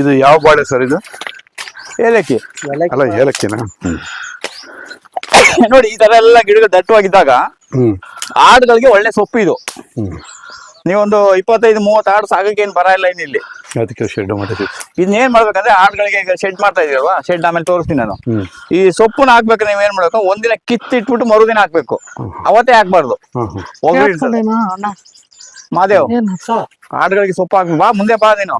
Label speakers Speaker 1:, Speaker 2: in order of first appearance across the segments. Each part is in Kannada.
Speaker 1: ಇದು ಯಾವ ಬಾಳೆ ಸರ್ ಇದು?
Speaker 2: ಏಲಕ್ಕಿ.
Speaker 1: ಅಲ್ಲ ಏಲಕ್ಕಿನ?
Speaker 2: ನೋಡಿ ಈ ತರ ಎಲ್ಲ ಗಿಡಗಳು ದಟ್ಟವಾಗಿದ್ದಾಗ ಆಡುಗಳಿಗೆ ಒಳ್ಳೆ ಸೊಪ್ಪು ಇದು. ನೀವೊಂದು ಇಪ್ಪತ್ತೈದು ಮೂವತ್ತು ಆಡು ಸಾಗಕ್ಕೆ ಏನು ಬರ ಇಲ್ಲ ಇಲ್ಲಿ.
Speaker 1: ಅದಕ್ಕೆ ಶೆಡ್ ಮಾಡ್ತೀವಿ
Speaker 2: ಇದನ್ನ ಏನ್ ಮಾಡ್ಬೇಕಂದ್ರೆ ಆಡುಗಳಿಗೆ ಈಗ ಶೆಡ್ ಮಾಡ್ತಾ ಇದೀರಲ್ವಾ? ಶೆಡ್ ಆಮೇಲೆ ತೋರಿಸ್ತೀನಿ ನಾನು. ಈ ಸೊಪ್ಪನ್ನ ಹಾಕ್ಬೇಕು ನೀವು ಏನ್ ಮಾಡ್ಬೇಕು? ಒಂದಿನ ಕಿತ್ತಿಟ್ಬಿಟ್ಟು ಮರುದಿನ ಹಾಕ್ಬೇಕು. ಅವತ್ತೇ ಹಾಕ್ಬಾರ್ದು. ಮಾದೇವ್. ಆಡುಗಳಿಗೆ ಸೊಪ್ಪು ಹಾಕ್ಬೇಕು. ಬಾ ಮುಂದೆ ಬಾ ನೀನು.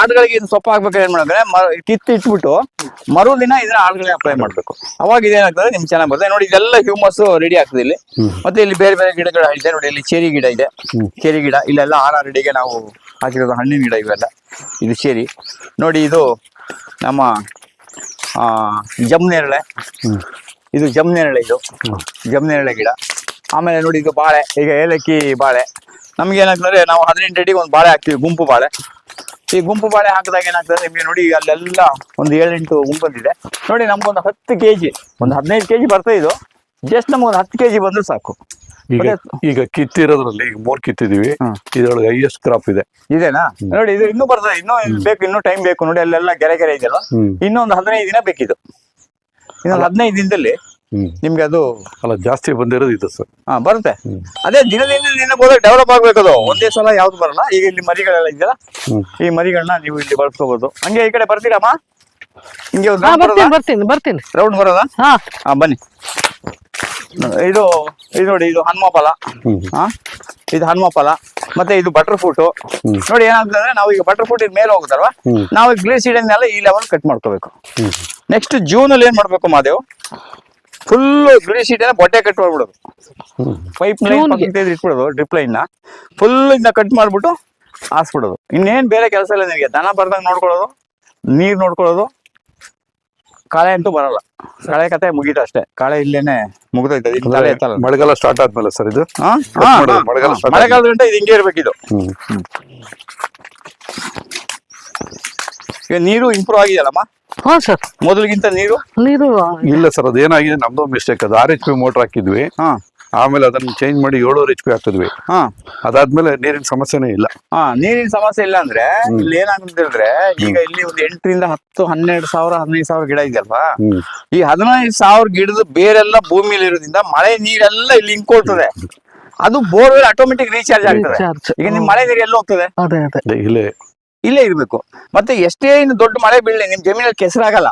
Speaker 2: ಆಡುಗಳಿಗೆ ಇದು ಸೊಪ್ಪು ಹಾಕ್ಬೇಕು ಏನ್ ಮಾಡಿದ್ರೆ ಕಿತ್ತು ಇಟ್ಬಿಟ್ಟು ಮರುದಿನ ಇದನ್ನ ಆಡುಗಳಿಗೆ ಅಪ್ಲೈ ಮಾಡ್ಬೇಕು. ಅವಾಗ ಇದೇನಾಗ್ತದೆ ನಿಮ್ ಚೆನ್ನಾಗಿ ಬರ್ತದೆ. ನೋಡಿ ಇದೆಲ್ಲ ಹ್ಯೂಮಸ್ ರೆಡಿ ಆಗ್ತದೆ ಇಲ್ಲಿ. ಮತ್ತೆ ಇಲ್ಲಿ ಬೇರೆ ಬೇರೆ ಗಿಡಗಳು ಇದೆ ನೋಡಿ ಇಲ್ಲಿ ಚೇರಿ ಗಿಡ ಇದೆ. ಚೇರಿ ಗಿಡ. ಇಲ್ಲೆಲ್ಲ ಆರ್ ರೆಡಿಗೆ ನಾವು ಹಾಕಿರೋದು ಹಣ್ಣಿನ ಗಿಡ ಇವೆಲ್ಲ. ಇದು ಚೇರಿ. ನೋಡಿ ಇದು ನಮ್ಮ ಆ ಜಮ್ನೇರಳೆ. ಇದು ಜಮ್ನೇರಳೆ ಇದು. ಜಮ್ನೇರಳೆ ಗಿಡ. ಆಮೇಲೆ ನೋಡಿ ಇದು ಬಾಳೆ. ಈಗ ಏಲಕ್ಕಿ ಬಾಳೆ. ನಮ್ಗೆ ಏನಾಗ್ತದೆ ನಾವು ಹದಿನೆಂಟು ಅಡಿಗೆ ಒಂದು ಬಾಳೆ ಹಾಕ್ತೀವಿ ಗುಂಪು ಬಾಳೆ. ಈ ಗುಂಪು ಬಾಳೆ ಹಾಕಿದಾಗ ಏನಾಗ್ತದೆ? ನಿಮ್ಗೆ ನೋಡಿ ಈಗ ಅಲ್ಲೆಲ್ಲ ಒಂದು ಏಳೆಂಟು ಗುಂಪು ಬಂದಿದೆ. ನೋಡಿ ನಮ್ಗೊಂದು ಹತ್ತು ಕೆಜಿ ಒಂದು ಹದಿನೈದು ಕೆಜಿ ಬರ್ತಾ ಇದು ಜಸ್ಟ್ ನಮ್ಗೊಂದು ಹತ್ತು ಕೆಜಿ ಬಂದ್ರೆ ಸಾಕು.
Speaker 1: ಈಗ ಈಗ ಕಿತ್ತಿರೋದ್ರಲ್ಲಿ ಈಗ ಮೂರ್ ಕಿತ್ತಿದೀವಿ. ಇದ್ರೊಳಗೆ ಹೈಯೆಸ್ಟ್ ಕ್ರಾಪ್ ಇದೆ.
Speaker 2: ಇದೇನಾ? ನೋಡಿ ಇದು ಇನ್ನೂ ಬರ್ತದೆ ಇನ್ನೂ ಬೇಕು ಇನ್ನೂ ಟೈಮ್ ಬೇಕು ನೋಡಿ ಅಲ್ಲೆಲ್ಲ ಗೆರೆ ಗೆರೆ ಇದೆಯಲ್ಲ ಇನ್ನೊಂದು ಹದಿನೈದು ದಿನ ಬೇಕಿದು. ಇನ್ನೊಂದು ಹದಿನೈದು ದಿನದಲ್ಲಿ ನಿಮ್ಗೆ ಅದು
Speaker 1: ಅಲ್ಲ ಜಾಸ್ತಿ ಬಂದಿರೋದು ಇದು ಸರ್.
Speaker 2: ಹಾ ಬರುತ್ತೆ. ಅದೇ ದಿನದಿಂದ ದಿನ ಹೋದಾಗ ಡೆವಲಪ್ ಆಗ್ಬೇಕು ಅದು ಒಂದೇ ಸಲ ಯಾವ್ದು ಬರಲ್ಲ. ಈಗ ಇಲ್ಲಿ ಮರಿಗಳೆಲ್ಲ ಇದೆಯಲ್ಲ ಈ ಮರಿಗಳನ್ನ ನೀವು ಇಲ್ಲಿ ಬಳಸ್ಕೋಬಹುದು ಹಂಗೆ ಈ ಕಡೆ ಬರ್ತೀರಮ್ಮ? ಹಿಂಗೆ ಒಂದು
Speaker 3: ಬರ್ತೀನಿ
Speaker 2: ಬರೋದಾ?
Speaker 3: ಬರ್ತೀನಿ ಬರ್ತೀನಿ
Speaker 2: ರೌಂಡ್ ಬರೋದಾ?
Speaker 3: ಹಾ.
Speaker 2: ಹಾ ಬನ್ನಿ. ಇದು ಇದು ನೋಡಿ ಇದು ಹನುಮ ಫಲ
Speaker 1: ಹ್ಮ್.
Speaker 2: ಹಾ ಇದು ಹನುಮ ಫಲ ಮತ್ತೆ ಇದು ಬಟರ್
Speaker 1: ಫೂಟ್
Speaker 2: ನೋಡಿ ಏನಾಗ್ತದೆ ಅಂದ್ರೆ ನಾವು ಈಗ ಬಟರ್ ಫ್ರೂಟ್ ಮೇಲೆ ಹೋಗುತ್ತಲ್ವಾ
Speaker 1: ಹ್ಮ್.
Speaker 2: ನಾವು ಗ್ಲೀಸಿಡನ್ನೆಲ್ಲ ಈ ಲೆವೆಲ್ ಕಟ್ ಮಾಡ್ಕೋಬೇಕು. ನೆಕ್ಸ್ಟ್ ಜೂನ್ ಅಲ್ಲಿ ಏನ್ ಮಾಡ್ಬೇಕು ಮಾದೇವ್ ಫುಲ್ ಗ್ಲೀಸಿಡನ್ನ ಬೊಟ್ಟೆ ಕಟ್ ಮಾಡ್ಬಿಡೋದು. ಪೈಪ್ ಲೈನ್ ಇಟ್ಬಿಡೋದು ಡ್ರಿಪ್ ಲೈನ್ನ. ಫುಲ್ ಇಂದ ಕಟ್ ಮಾಡ್ಬಿಟ್ಟು ಹಾಸ್ಬಿಡೋದು. ಇನ್ನೇನ್ ಬೇರೆ ಕೆಲಸ ಇಲ್ಲ ನಿಮಗೆ ದನ ಬರ್ದಂಗ್ ನೋಡ್ಕೊಳ್ಳೋದು ನೀರ್ ನೋಡ್ಕೊಳ್ಳೋದು. ಕಾಳೆ ಅಂತೂ ಬರಲ್ಲ. ಕಳೆ ಕತೆ ಮುಗೀತು ಅಷ್ಟೇ. ಕಾಳೆ ಇಲ್ಲೇನೆ ಮುಗಿದೋಯ್ತದೆ
Speaker 1: ಮಳೆಗಾಲ ಸ್ಟಾರ್ಟ್ ಆದ್ಮೇಲೆ ಸರ್ ಇದು.
Speaker 2: ಮಳೆಗಾಲದ ಗಂಟೆ ಇದು ಹಿಂಗೆ ಇರ್ಬೇಕಿದು ಈಗ ನೀರು ಇಂಪ್ರೂವ್ ಆಗಿದೆಯಲ್ಲಮ್ಮ?
Speaker 3: ಹ್ಞೂ ಸರ್
Speaker 2: ಮೊದಲಿಗಿಂತ ನೀರು?
Speaker 3: ನೀರು
Speaker 1: ಇಲ್ಲ ಸರ್ ಅದೇನಾಗಿದೆ? ನಮ್ದು ಮಿಸ್ಟೇಕ್ ಅದು ಆರ್ ಎಚ್ ಪಿ ಮೋಟರ್ ಹಾಕಿದ್ವಿ.
Speaker 2: ಹಾ.
Speaker 1: ಆಮೇಲೆ ಅದನ್ನ ಚೇಂಜ್ ಮಾಡಿ ಏಳೂರು ಎಚ್ ಪಿ ಹಾಕಿದ್ವಿ
Speaker 2: ಹಾ.
Speaker 1: ಅದಾದ್ಮೇಲೆ ನೀರಿನ ಸಮಸ್ಯೆನೇ ಇಲ್ಲ.
Speaker 2: ಹಾ ನೀರಿನ ಸಮಸ್ಯೆ ಇಲ್ಲ ಅಂದ್ರೆ ಇಲ್ಲಿ ಏನಾಗುತ್ತೆ ಈಗ ಇಲ್ಲಿ ಒಂದು ಎಂಟರಿಂದ ಹತ್ತು ಹನ್ನೆರಡು ಸಾವಿರ ಹದಿನೈದು ಸಾವಿರ ಗಿಡ ಇದೆಯಲ್ವಾ
Speaker 1: ಹ್ಮ್.
Speaker 2: ಈ ಹದಿನೈದು ಸಾವಿರ ಗಿಡದ ಬೇರೆಲ್ಲ ಭೂಮಿಲಿ ಇರೋದ್ರಿಂದ ಮಳೆ ನೀರೆಲ್ಲ ಇಲ್ಲಿ ಇಂಕೊಳ್ತದೆ ಅದು ಬೋರ್ವೆಲ್ ಆಟೋಮೆಟಿಕ್ ರೀಚಾರ್ಜ್ ಆಗ್ತದೆ.
Speaker 3: Recharge.
Speaker 2: ಈಗ ನಿಮ್ ಮಳೆ ನೀರು ಎಲ್ಲ ಹೋಗ್ತದೆ?
Speaker 3: ಅದೇ ಅದೇ.
Speaker 1: ಇಲ್ಲೇ- ಇಲ್ಲೇ
Speaker 2: ಇಲ್ಲೇ ಇರ್ಬೇಕು. ಮತ್ತೆ ಎಷ್ಟೇ ಇನ್ನು ದೊಡ್ಡ ಮಳೆ ಬೀಳಲಿ ನಿಮ್ ಜಮೀನಲ್ಲಿ ಕೆಸರಾಗಲ್ಲ.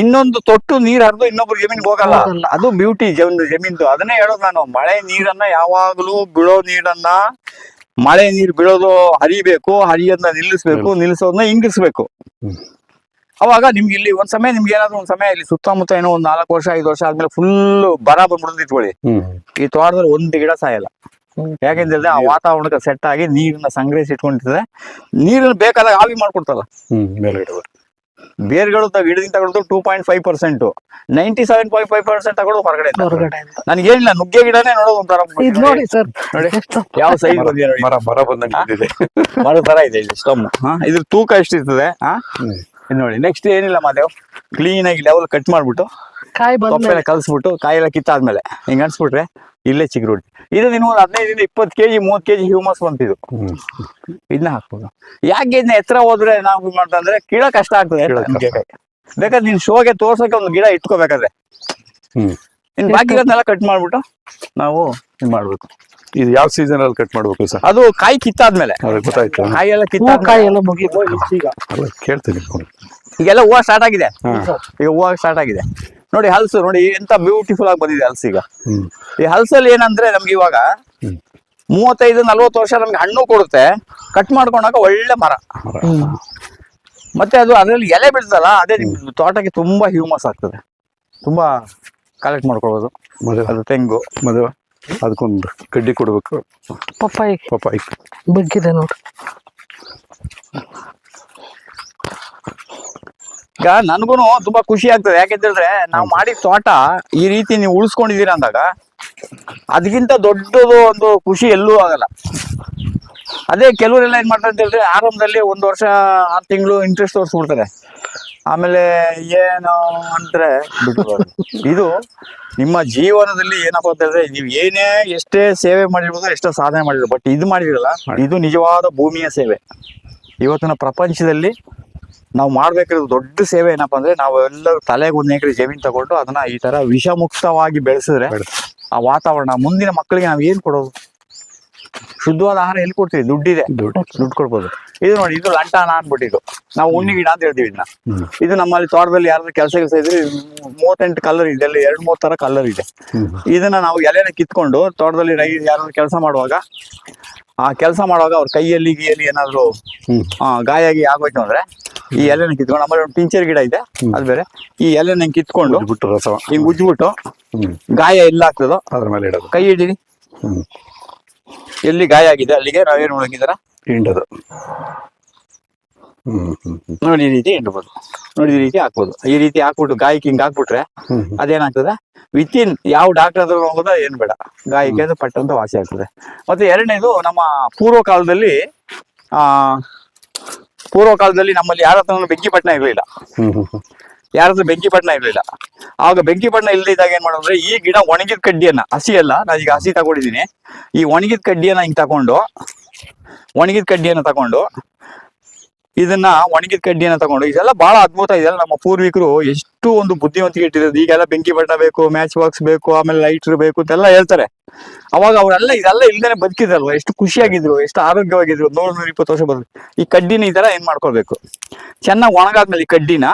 Speaker 2: ಇನ್ನೊಂದು ತೊಟ್ಟು ನೀರ್ ಹರಿದು ಇನ್ನೊಬ್ರು ಜಮೀನ್ ಹೋಗಲ್ಲ. ಅದು ಬ್ಯೂಟಿ ಜಮೀನ್ ಜಮೀನ್ದು. ಅದನ್ನೇ ಹೇಳೋದು ನಾನು. ಮಳೆ ನೀರನ್ನ ಯಾವಾಗ್ಲೂ ಬಿಡೋ ನೀರನ್ನ ಮಳೆ ನೀರು ಬೀಳೋದು ಹರಿಬೇಕು ಹರಿಯೋದನ್ನ ನಿಲ್ಲಿಸ್ಬೇಕು ನಿಲ್ಲಿಸೋದನ್ನ ಹಿಂಗಿಸ್ಬೇಕು ಅವಾಗ ನಿಮ್ಗೆ ಇಲ್ಲಿ ಒಂದ್ ಸಮಯ ನಿಮ್ಗೆ ಏನಾದ್ರು ಒಂದ್ ಸಮಯ ಇಲ್ಲಿ ಸುತ್ತಮುತ್ತ ಏನೋ ಒಂದ್ ನಾಲ್ಕು ವರ್ಷ ಐದು ವರ್ಷ ಆದ್ಮೇಲೆ ಫುಲ್ ಬರ ಬಂದ್ಬಿಡ್ದು ಇಟ್ಕೊಳ್ಳಿ ಈ ತೋಟದಲ್ಲಿ ಒಂದ್ ಗಿಡ ಸಾಯಲ್ಲ. ಯಾಕೆಂದ್ರೆ ಆ ವಾತಾವರಣಕ್ಕೆ ಸೆಟ್ ಆಗಿ ನೀರನ್ನ ಸಂಗ್ರಹಿಸಿ ಇಟ್ಕೊಂಡಿರ್ತದೆ ನೀರನ್ನ ಬೇಕಾದಾಗ ಆವಿ ಮಾಡ್ಕೊಡ್ತಲ್ಲ. ಬೇರ್ಗಳು ಗಿಡದಿಂದ ತಗೊಳ್ಳೋದು two point five percent ninety seven point five percent ತಗೊಳ್ಳೋದು ಹೊರಗಡೆ
Speaker 3: ಹೊರಗಡೆ
Speaker 2: ನನಗೇನಿಲ್ಲ ನುಗ್ಗೆ ಗಿಡನೇ ನೋಡೋದು ಒಂಥರ
Speaker 3: ಇದು ನೋಡಿ ಸರ್
Speaker 2: ನೋಡಿ ಯಾವ ಸೈಜ್ ಬಂದಿದೆ ನೋಡಿ.
Speaker 1: ಮರ ಮರ ಬಂದಂಗೆ ಬಂದಿದೆ
Speaker 2: ಮರ ತರ ಇದೆ ಇಲ್ಲಿ ಸ್ಟಮ್ ಇದ್ರ ತೂಕ ಎಷ್ಟಿರ್ತದೆ? ಹಾ? ನೋಡಿ ನೆಕ್ಸ್ಟ್ ಏನಿಲ್ಲ ಮಾದೇವ್. ಕ್ಲೀನ್ ಆಗಿ ಲೆವೆಲ್ ಕಟ್ ಮಾಡ್ಬಿಟ್ಟು
Speaker 3: ಕಾಯಿ
Speaker 2: ಕಲ್ಸ್ಬಿಟ್ಟು ಎಲ್ಲ ಕಿತ್ತಾದ್ಮೇಲೆ. ಹಿಂಗ್ ಅನ್ಸ್ಬಿಟ್ರೆ ಇಲ್ಲೇ ಚಿಗುರು ಇದು ನೀನು ಒಂದು ಹದಿನೈದರಿಂದ ಇಪ್ಪತ್ತು ಕೆಜಿ ಮೂವತ್ತು ಕೆಜಿ ಹ್ಯೂಮಸ್ ಬಂತಿದ್ದು
Speaker 1: ಹ್ಮ್.
Speaker 2: ಇದನ್ನ ಹಾಕ್ಬೋದು. ಯಾಕೆ ಇದನ್ನ ಎತ್ತರ ಹೋದ್ರೆ ನಾವು ಮಾಡ್ತಂದ್ರೆ ಮಾಡ್ತಾ ಕೀಳ ಕಷ್ಟ ಆಗ್ತದೆ. ಬೇಕಾದ್ರೆ ನೀನ್ ಶೋಗೆ ತೋರ್ಸಕ್ಕೆ ಒಂದು ಗಿಡ ಇಟ್ಕೋಬೇಕಾದ್ರೆ.
Speaker 1: ಹ್ಮ್.
Speaker 2: ಬಾಕಿ ಬಾಕಿರೋದ್ನೆಲ್ಲ ಕಟ್ ಮಾಡ್ಬಿಟ್ಟು ನಾವು ಇದ್ ಮಾಡ್ಬೇಕು.
Speaker 1: ಇದು ಯಾವ ಸೀಸನ್ ಅಲ್ಲಿ ಕಟ್ ಮಾಡ್ಬೇಕು ಸರ್?
Speaker 2: ಅದು ಕಾಯಿ ಕಿತ್ತಾದ್ಮೇಲೆ.
Speaker 1: ಗೊತ್ತಾಯ್ತು?
Speaker 2: ಕಾಯಿ ಎಲ್ಲ ಕಿತ್ತ
Speaker 3: ಕಾಯಿ ಎಲ್ಲ ಮುಗಿದು
Speaker 1: ಅಲ್ಲ ಕೇಳ್ತೀನಿ
Speaker 2: ಈಗೆಲ್ಲ ಹೂವು ಸ್ಟಾರ್ಟ್ ಆಗಿದೆ. ಈಗ ಹೂವು ಸ್ಟಾರ್ಟ್ ಆಗಿದೆ. ನೋಡಿ ಹಲ್ಸು ನೋಡಿ ಎಂತ ಬ್ಯೂಟಿಫುಲ್ ಆಗಿ ಬಂದಿದೆ ಹಲ್ಸು ಈಗ. ಈ ಹಲ್ಸಲ್ಲಿ ಏನಂದ್ರೆ ನಮ್ಗೆ ಇವಾಗ. ಮೂವತ್ತೈದು ನಲ್ವತ್ತು ವರ್ಷ ನಮ್ಗೆ ಹಣ್ಣು ಕೊಡುತ್ತೆ. ಕಟ್ ಮಾಡ್ಕೊಂಡಾಗ ಒಳ್ಳೆ ಮರ. ಮತ್ತೆ ಅದು ಅದರಲ್ಲಿ ಎಲೆ ಬಿಡ್ತಲ್ಲ ಅದೇ ನಿಮ್ ತೋಟಕ್ಕೆ ತುಂಬಾ ಹ್ಯೂಮಸ್ ಆಗ್ತದೆ. ತುಂಬಾ ಕಲೆಕ್ಟ್ ಮಾಡ್ಕೊಳ್ಬೋದು.
Speaker 1: ಮದುವೆ.
Speaker 2: ಅದು ತೆಂಗು.
Speaker 1: ಮದುವೆ. ಅದಕ್ಕೊಂದು ಕಡ್ಡಿ ಕೊಡ್ಬೇಕು.
Speaker 3: ಪಪ್ಪಾಯಿ.
Speaker 1: ಪಪ್ಪಾಯಿ.
Speaker 3: ಬಗ್ಗಿದೆ ನೋಡಿ.
Speaker 2: ಈಗ ನನ್ಗೂ ತುಂಬಾ ಖುಷಿ ಆಗ್ತದೆ. ಯಾಕೆಂತಂದ್ರೆ ನಾವು ಮಾಡಿದ ತೋಟ ಈ ರೀತಿ ನೀವು ಉಳಿಸ್ಕೊಂಡಿದ್ದೀರಾ ಅಂದಾಗ ಅದಕ್ಕಿಂತ ದೊಡ್ಡದು ಒಂದು ಖುಷಿ ಎಲ್ಲೂ ಆಗಲ್ಲ. ಅದೇ ಕೆಲವರೆಲ್ಲ ಏನ್ ಮಾಡ್ತಾರೆ ಅಂತ ಹೇಳಿದ್ರೆ ಆರಂಭದಲ್ಲಿ ಒಂದು ವರ್ಷ ಆರು ತಿಂಗಳು ಇಂಟ್ರೆಸ್ಟ್ ತೋರಿಸ್ಬಿಡ್ತಾರೆ ಆಮೇಲೆ ಏನು ಅಂದ್ರೆ ಬಿಟ್ಬಿಡೋದು. ಇದು ನಿಮ್ಮ ಜೀವನದಲ್ಲಿ ಏನಪ್ಪಾ ಅಂತ ಹೇಳಿದ್ರೆ ನೀವು ಏನೇ ಎಷ್ಟೇ ಸೇವೆ ಮಾಡಿರ್ಬೋದು ಎಷ್ಟೋ ಸಾಧನೆ ಮಾಡಿರ್ಬೋದು. ಬಟ್ ಇದು ಮಾಡಿರಲ್ಲ ಇದು ನಿಜವಾದ ಭೂಮಿಯ ಸೇವೆ. ಇವತ್ತಿನ ಪ್ರಪಂಚದಲ್ಲಿ ನಾವು ಮಾಡ್ಬೇಕಿರೋದು ದೊಡ್ಡ ಸೇವೆ ಏನಪ್ಪಾ ಅಂದ್ರೆ ನಾವು ಎಲ್ಲರೂ ತಲೆಗೆ ಒಂದ್ ಎಕರೆ ಜಮೀನ್ ತಗೊಂಡು ಅದನ್ನ ಈ ತರ ವಿಷಮುಕ್ತವಾಗಿ ಬೆಳೆಸಿದ್ರೆ ಆ ವಾತಾವರಣ ಮುಂದಿನ ಮಕ್ಕಳಿಗೆ ನಾವ್ ಏನ್ ಕೊಡೋದು? ಶುದ್ಧವಾದ ಆಹಾರ ಎಲ್ಲಿ ಕೊಡ್ತೀವಿ ದುಡ್ಡಿದೆ.
Speaker 1: ದುಡ್ಡು.
Speaker 2: ದುಡ್ಡು ಕೊಡ್ಬೋದು. ಇದು ನೋಡಿ ಇದು ಲಂಟಾನ ಅನ್ಬಿಟ್ಟಿದ್ದು. ನಾವು ಉಣ್ಣಿ ಗಿಡ ಅಂತ ಹೇಳ್ತೀವಿ ಇದನ್ನ. ಇದು ನಮ್ಮಲ್ಲಿ ತೋಟದಲ್ಲಿ ಯಾರಾದ್ರೂ ಕೆಲಸ ಕೆಲಸ ಇದ್ರೆ ಮೂವತ್ತೆಂಟು ಕಲರ್ ಇದೆ. ಅಲ್ಲಿ ಎರಡ್ ಮೂರ್ ತರ ಕಲರ್ ಇದೆ. ಇದನ್ನ ನಾವು ಎಲೆನ ಕಿತ್ಕೊಂಡು ತೋಟದಲ್ಲಿ ರೈ ಯಾರಾದ್ರೂ ಕೆಲಸ ಮಾಡುವಾಗ ಆ ಕೆಲಸ ಮಾಡುವಾಗ ಅವ್ರ ಕೈಯಲ್ಲಿ ಗೀಯಲ್ಲಿ ಏನಾದ್ರು
Speaker 1: ಹ್ಮ್.
Speaker 2: ಆ, ಗಾಯ ಆಗಿ ಆಗೋಯ್ತು ಅಂದ್ರೆ ಈ ಎಲೆನ ಕಿತ್ಕೊಂಡು ಆಮೇಲೆ ಒಂದು ಪಿಂಚರ್ ಗಿಡ ಇದೆ ಅದ್ ಬೇರೆ. ಈ ಎಲೆನ ಹಿಂಗ್ ಕಿತ್ಕೊಂಡು
Speaker 1: ಬಿಟ್ಟು ರಸ.
Speaker 2: ಹಿಂಗ್ ಉಜ್ಬಿಟ್ಟು ಗಾಯ ಎಲ್ಲ ಆಗ್ತದೋ
Speaker 1: ಅದ್ರ ಮೇಲೆ ಇಡೋದು.
Speaker 2: ಕೈ
Speaker 1: ಇಡೀನಿ
Speaker 2: ಎಲ್ಲಿ ಗಾಯ ಆಗಿದೆ ಅಲ್ಲಿಗೆ ನಾವೇನು ಮುಳುಗಿದಾರ?
Speaker 1: ಹಿಂಡದು.
Speaker 2: ನೋಡಿ ಈ ರೀತಿ ಹಿಂಡ್ಬೋದು. ನೋಡಿ ಈ ರೀತಿ ಹಾಕ್ಬೋದು. ಈ ರೀತಿ ಹಾಕ್ಬಿಟ್ಟು ಗಾಯಕ್ಕೆ ಹಿಂಗ್ ಹಾಕ್ಬಿಟ್ರೆ. ಅದೇನಾಗ್ತದೆ? ವಿತಿನ್ ಯಾವ ಡಾಕ್ಟರ್ ಹತ್ರ ಹೋಗೋದ ಏನ್ ಬೇಡ. ಗಾಯಕ್ಕೆ ಅದು ಪಟ್ಟಂತ ವಾಸಿ ಆಗ್ತದೆ. ಮತ್ತೆ ಎರಡನೇದು ನಮ್ಮ ಪೂರ್ವ ಕಾಲದಲ್ಲಿ ಆ ಪೂರ್ವ ಕಾಲದಲ್ಲಿ ನಮ್ಮಲ್ಲಿ ಯಾರ ಹತ್ರ ಬೆಂಕಿ ಪಟ್ಟಣ ಇರಲಿಲ್ಲ. ಯಾರ ಹತ್ರ ಬೆಂಕಿ ಪಟ್ಟಣ ಇರಲಿಲ್ಲ. ಆಗ ಬೆಂಕಿ ಪಟ್ಟಣ ಇಲ್ಲದಿದ್ದಾಗ ಏನ್ ಮಾಡೋದ್ರೆ ಈ ಗಿಡ ಒಣಗಿದ ಕಡ್ಡಿಯನ್ನ ಹಸಿ ಅಲ್ಲ ನಾನು ಈಗ ಹಸಿ ತಗೊಂಡಿದ್ದೀನಿ. ಈ ಒಣಗಿದ ಕಡ್ಡಿಯನ್ನ ಹಿಂಗ್ ತಕೊಂಡು ಒಣಗಿದ ಕಡ್ಡಿಯನ್ನ ತಕೊಂಡು ಇದನ್ನ ಒಣಗಿದ ಕಡ್ಡಿಯನ್ನ ತಗೊಂಡು ಇದೆಲ್ಲ ಬಹಳ ಅದ್ಭುತ ಇದೆಲ್ಲ ನಮ್ಮ ಪೂರ್ವಿಕರು ಎಷ್ಟು ಒಂದು ಬುದ್ಧಿವಂತಿಕೆ ಇಟ್ಟಿರೋದು ಈಗೆಲ್ಲ ಬೆಂಕಿ ಬಣ್ಣ ಬೇಕು ಮ್ಯಾಚ್ ಬಾಕ್ಸ್ ಬೇಕು ಆಮೇಲೆ ಲೈಟ್ರ್ ಬೇಕು ಅಂತೆಲ್ಲ ಹೇಳ್ತಾರೆ. ಅವಾಗ ಅವರೆಲ್ಲ ಇದೆಲ್ಲ ಇಲ್ದೇನೆ ಬದುಕಿದ್ರಲ್ವ? ಎಷ್ಟು ಖುಷಿಯಾಗಿದ್ರು ಎಷ್ಟು ಆರೋಗ್ಯವಾಗಿದ್ರು ನೂರ ನೂರ ಇಪ್ಪತ್ತು ವರ್ಷ ಬದುಕು. ಈ ಕಡ್ಡಿನ ಈ ತರ ಏನ್ ಮಾಡ್ಕೊಳ್ಬೇಕು? ಚೆನ್ನಾಗಿ ಒಣಗಾದ್ಮೇಲೆ ಈ ಕಡ್ಡಿನ